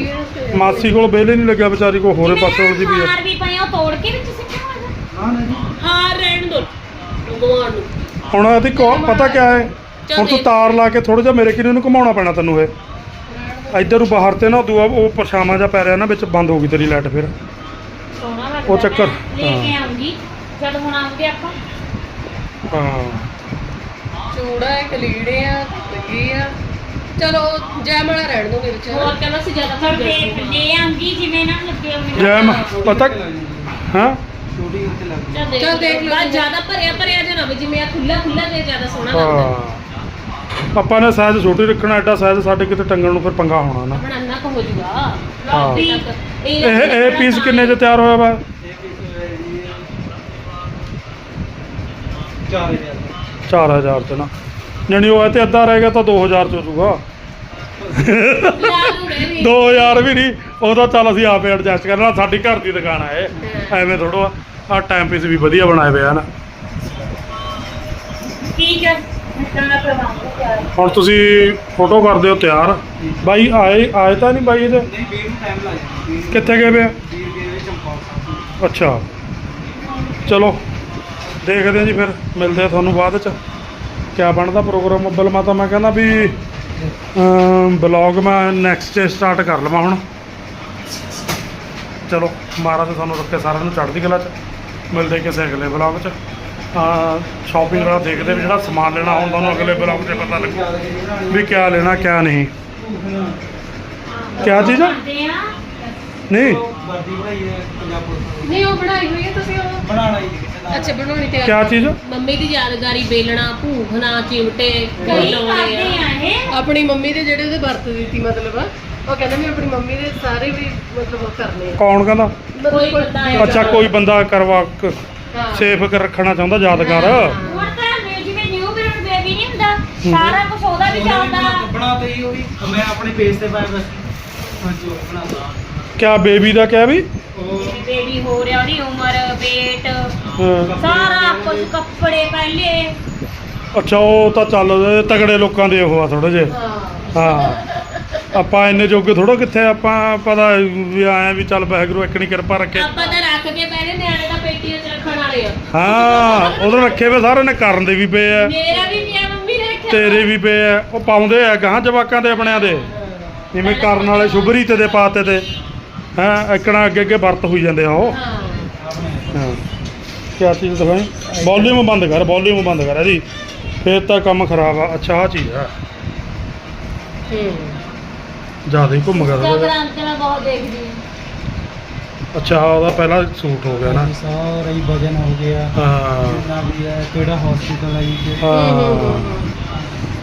ਮਾਸੀ ਕੋਲ ਬੇਲੇ ਨਹੀਂ ਲੱਗਿਆ ਵਿਚਾਰੀ ਕੋ ਹੋਰੇ ਪਾਸੇ ਉਲਦੀ ਵੀ ਹੈ। ਹਾਰ ਵੀ ਪਏ ਉਹ ਤੋੜ ਕੇ ਵਿੱਚ ਸਿੱਟਿਆ ਹੋਇਆ ਹਾਂ ਨਾ ਜੀ। ਹਾਂ ਰਹਿਣ ਦੋ। ਭਗਵਾਨ ਨੂੰ। ਹੁਣ ਇਹਦੀ ਕੋ ਪਤਾ ਕਿਆ ਹੈ? ਹੁਣ ਤੂੰ ਤਾਰ ਲਾ ਕੇ ਥੋੜਾ ਜਿਹਾ ਮੇਰੇ ਕਿਨੇ ਨੂੰ ਘੁਮਾਉਣਾ ਪੈਣਾ ਤੈਨੂੰ ਇਹ। ਇੱਧਰ ਨੂੰ ਬਾਹਰ ਤੇ ਨਾ ਦੂਆ ਉਹ ਪਰਛਾਵਾਂ ਜਾ ਪੈ ਰਿਹਾ ਨਾ ਵਿੱਚ ਬੰਦ ਹੋ ਗਈ ਤੇਰੀ ਲਾਈਟ ਫਿਰ। ਸੋਹਣਾ ਲੱਗਦਾ ਉਹ ਚੱਕਰ, ਲੈ ਕੇ ਹਾਂ। ਆਉਂਗੀ। ਜਦ ਹੁਣ ਆਉਂਗੇ ਆਪਾਂ। ਹਾਂ। ਚੂੜਾ ਹੈ ਕਲੀੜੇ ਆ ਲੱਗੀ ਆ। ਚਲੋ ਜੈਮਲਾ ਰਹਿਣ ਦੋ ਮੇਰੇ ਚ ਹੋਰ ਕਹਿੰਦਾ ਸੀ ਜ਼ਿਆਦਾ ਹੁਣ ਥੱਕ ਦੇਖ ਲੈ ਆਉਂਗੀ ਜਿਵੇਂ ਨਾ ਲੱਗੇ ਹੋਵੇ ਜੈ ਮ- ਪਤਾ ਹਾਂ? ਛੋਟੀ ਉੱਤੇ ਲੱਗ ਚੱਲ ਦੇਖ ਚੱਲ ਦੇਖ ਲਓ ਬਸ ਜ਼ਿਆਦਾ ਭਰਿਆ ਭਰਿਆ ਜਿਹਾ ਨਾ ਹੋਵੇ ਜਿਵੇਂ ਆ ਖੁੱਲਾ ਖੁੱਲਾ ਤੇ ਜ਼ਿਆਦਾ ਸੋਹਣਾ ਲੱਗਦਾ। ਹਾਂ। ਆਪਾਂ ਨੇ ਸਾਈਜ਼ ਛੋਟੀ ਰੱਖਣਾ ਐਡਾ ਸਾਈਜ਼ ਸਾਡੇ ਕਿਤੇ ਟੰਗਣ ਨੂੰ ਫਿਰ ਪੰਗਾ ਹੋਣਾ ਨਾ। ਆਪਣਾ ਇੰਨਾ ਕੁ ਹੋ। ਜੂਗਾ ਹਾਂ। ਇਹ ਇਹ ਪੀਸ ਕਿੰਨੇ 'ਚ ਤਿਆਰ ਹੋਇਆ ਵਾ? ਹੋਇਆ ਜੀ 4000 4000 'ਚ ਨਾ। ਜਾਣੀ ਉਹ ਇਹ ਤੇ ਅੱਧਾ ਰਹਿ ਗਿਆ ਤਾਂ 2000 'ਚ ਹੋ ਜਾਊਗਾ ਵੀ 2000 ਵੀ ਨਹੀਂ। ਉਹ ਤਾਂ ਚੱਲ ਅਸੀਂ ਆਪੇ ਐਡਜਸਟ ਕਰਨਾ। ਸਾਡੀ ਘਰ ਦੀ ਦੁਕਾਨ ਆ ਇਹ। ਐਵੇਂ ਥੋੜੋ ਆ ਟਾਈਮ ਪੀਸ ਵੀ ਵਧੀਆ ਬਣਾਏ ਹੋਏ ਆ ਨਾ। ਠੀਕ ਹੈ। ਹੁਣ ਤੁਸੀਂ ਫੋਟੋ ਕਰ ਦਿਓ ਤਿਆਰ। ਬਾਈ ਆਏ ਆਏ ਤਾਂ ਨਹੀਂ ਬਾਈ ਇਹਦੇ? ਨਹੀਂ ਵੀਰ ਨੂੰ ਟਾਈਮ ਲੱਗ ਜਾਣਾ ਵੀਰ ਕਿੱਥੇ ਗਏ ਵੇ? ਆ? ਵੀਰ ਗਏ ਵਿੱਚ ਚੰਪਾਲ ਸਾਹਿਬ ਅੱਛਾ। ਚਲੋ ਦੇਖਦੇ ਹਾਂ ਜੀ ਫਿਰ। ਮਿਲਦੇ ਆ ਤੁਹਾਨੂੰ ਬਾਅਦ ਚ। ਕਿਆ ਬਣਦਾ ਪ੍ਰੋਗਰਾਮ ਅੱਬਲ ਮਾ ਤਾਂ ਮੈਂ ਕਹਿੰਦਾ ਵੀ ਬਲੌਗ ਮੈਂ ਨੈਕਸਟ ਡੇ ਸਟਾਰਟ ਕਰ ਲਵਾਂ ਹੁਣ। ਚਲੋ ਮਹਾਰਾਜ ਤੁਹਾਨੂੰ ਰੱਖੇ ਸਾਰਿਆਂ ਨੂੰ ਚੜ੍ਹਦੀ ਕਲਾ ਚ। ਮਿਲਦੇ ਕਿਸੇ ਅਗਲੇ ਬਲੌਗ ਚ। ਸ਼ਾਪਿੰਗ ਵਾਲਾ ਦੇਖਦੇ ਵੀ ਜਿਹੜਾ ਸਮਾਨ ਲੈਣਾ ਹੁੰਦਾ ਉਹਨੂੰ ਅਗਲੇ ਬਲੌਗ 'ਚ ਪਤਾ ਲੱਗੂ ਵੀ ਕਿਆ ਲੈਣਾ ਕਿਆ ਨਹੀਂ। ਕਿਆ ਚੀਜ਼ ਨਹੀਂ। ਨਹੀਂ ਉਹ ਬਣਾਈ ਹੋਈ ਹੈ ਤੁਸੀਂ ਉਹ? ਦੀ ਬਣਾਉਣਾ ਹੀ ਅੱਛਾ ਬਣਾਉਣੀ ਤੇ ਕਿਆ ਚੀਜ਼ ਮੰਮੀ ਦੀ ਯਾਦਗਾਰੀ ਬੇਲਣਾ ਭੂਖਣਾ ਚਿਮਟੇ ਕਈ ਆਪਣੀ ਮੰਮੀ ਦੇ ਜਿਹੜੇ ਉਹਦੇ ਵਰਤ ਦਿੱਤੀ ਮਤਲਬ। ਉਹ ਕਹਿੰਦਾ ਮੈਂ ਆਪਣੀ ਮੰਮੀ ਦੇ ਸਾਰੇ ਵੀ ਮਤਲਬ ਉਹ ਕਰਨੇ ਆ। ਕੌਣ ਕਹਿੰਦਾ? ਕੋਈ ਬੰਦਾ। ਅੱਛਾ ਕੋਈ ਬੰਦਾ ਕਰਵਾ। ਸੇਫ ਕਰ ਰੱਖਣਾ ਚਾਹੁੰਦਾ ਯਾਦਗਾਰ। ਹੁਣ ਤਾਂ ਨੇ ਜਿਵੇਂ ਨਿਊ ਬਰਨ ਬੇਬੀ ਨਹੀਂ ਹੁੰਦਾ ਸਾਰਾ ਕੁਝ ਉਹਦਾ ਵੀ ਚੱਲਦਾ। ਬਣਾਤੇ ਹੀ ਉਹ ਵੀ ਮੈਂ ਆਪਣੇ ਪੇਜ ਤੇ ਪਾਇਆ ਬਸ। ਹਾਂਜੀ ਉਹ ਬਣਾਤਾ ਕਿਆ ਬੇਬੀ ਦਾ ਕਿਆ ਵੀ? ਉਹ ਬੇਬੀ ਹੋ ਰਿਹਾ ਉਹਦੀ ਉਮਰ weight ਹਾਂ। ਸਾਰਾ ਕੁਝ ਕੱਪੜੇ ਪਹਿਲੇ। ਅੱਛਾ ਉਹ ਤਾਂ ਚੱਲ ਤਗੜੇ ਲੋਕਾਂ ਦੇ ਉਹ ਆ ਥੋੜੇ ਜੇ ਹਾਂ। ਆਪਾਂ ਇੰਨੇ ਜੋਗੇ ਥੋੜਾ ਕਿੱਥੇ ਆਪਾਂ ਪਤਾ ਵੀ ਆਏ ਵੀ ਚੱਲ ਵਾਹਿਗੁਰੂ ਇੱਕ ਨਹੀਂ ਕਿਰਪਾ ਰੱਖੇ। ਆਪਾਂ ਤਾਂ ਰੱਖ ਕੇ ਪਹਿਲੇ ਨਿਆਣੇ ਪੇਟੀਆਂ 'ਚ ਰੱਖਣ ਵਾਲੇ ਆ। ਹਾਂ ਉਧਰ ਰੱਖੇ ਵੇ ਸਾਰੇ ਨੇ ਕਰਨ ਦੇ ਵੀ ਪਏ ਆ। ਮੇਰਾ ਵੀ ਪਿਆ ਮੰਮੀ ਨੇ ਰੱਖਿਆ। ਤੇਰੇ ਵੀ ਪਏ ਆ। ਉਹ ਪਾਉਂਦੇ ਆ ਗਾਂ ਜਵਾਕਾਂ ਦੇ ਆਪਣਿਆਂ ਦੇ। ਜਿਵੇਂ ਕਰਨ ਵਾਲੇ ਸ਼ੁਭਰੀਤ ਦੇ ਪਾਤੇ ਤੇ। ਹਾਂ ਇਕਣਾ ਅੱਗੇ ਅੱਗੇ ਵਰਤ ਹੋਈ ਜਾਂਦੇ ਆ ਉਹ। ਹਾਂ। ਹਾਂ। ਕਿਆ ਚੀਜ਼ ਦਿਖਾਈ? ਵੋਲਿਊਮ ਬੰਦ ਕਰ ਵੋਲਿਊਮ ਬੰਦ ਕਰ ਇਹਦੀ। ਫੇਰ ਤਾਂ ਕੰਮ ਖਰਾਬ ਆ। ਅੱਛਾ ਆ ਚੀਜ਼ ਆ। ਜ਼ਿਆਦਾ ਹੀ ਘੁੰਮ ਮੈਂ ਬਹੁਤ ਦੇਖਦੀ ਹਾਂ ਅੱਛਾ ਉਹਦਾ ਪਹਿਲਾ ਸੂਟ ਹੋ ਗਿਆ ਨਾ। ਸਾਰਾ ਹੀ ਵਜਨ ਹੋ ਗਿਆ। ਹਾਂ। ਜਿੰਨਾ ਵੀ ਹੈ ਕਿਹੜਾ ਹਸਪੀਟਲ ਹੈ ਜੀ? ਹਾਂ।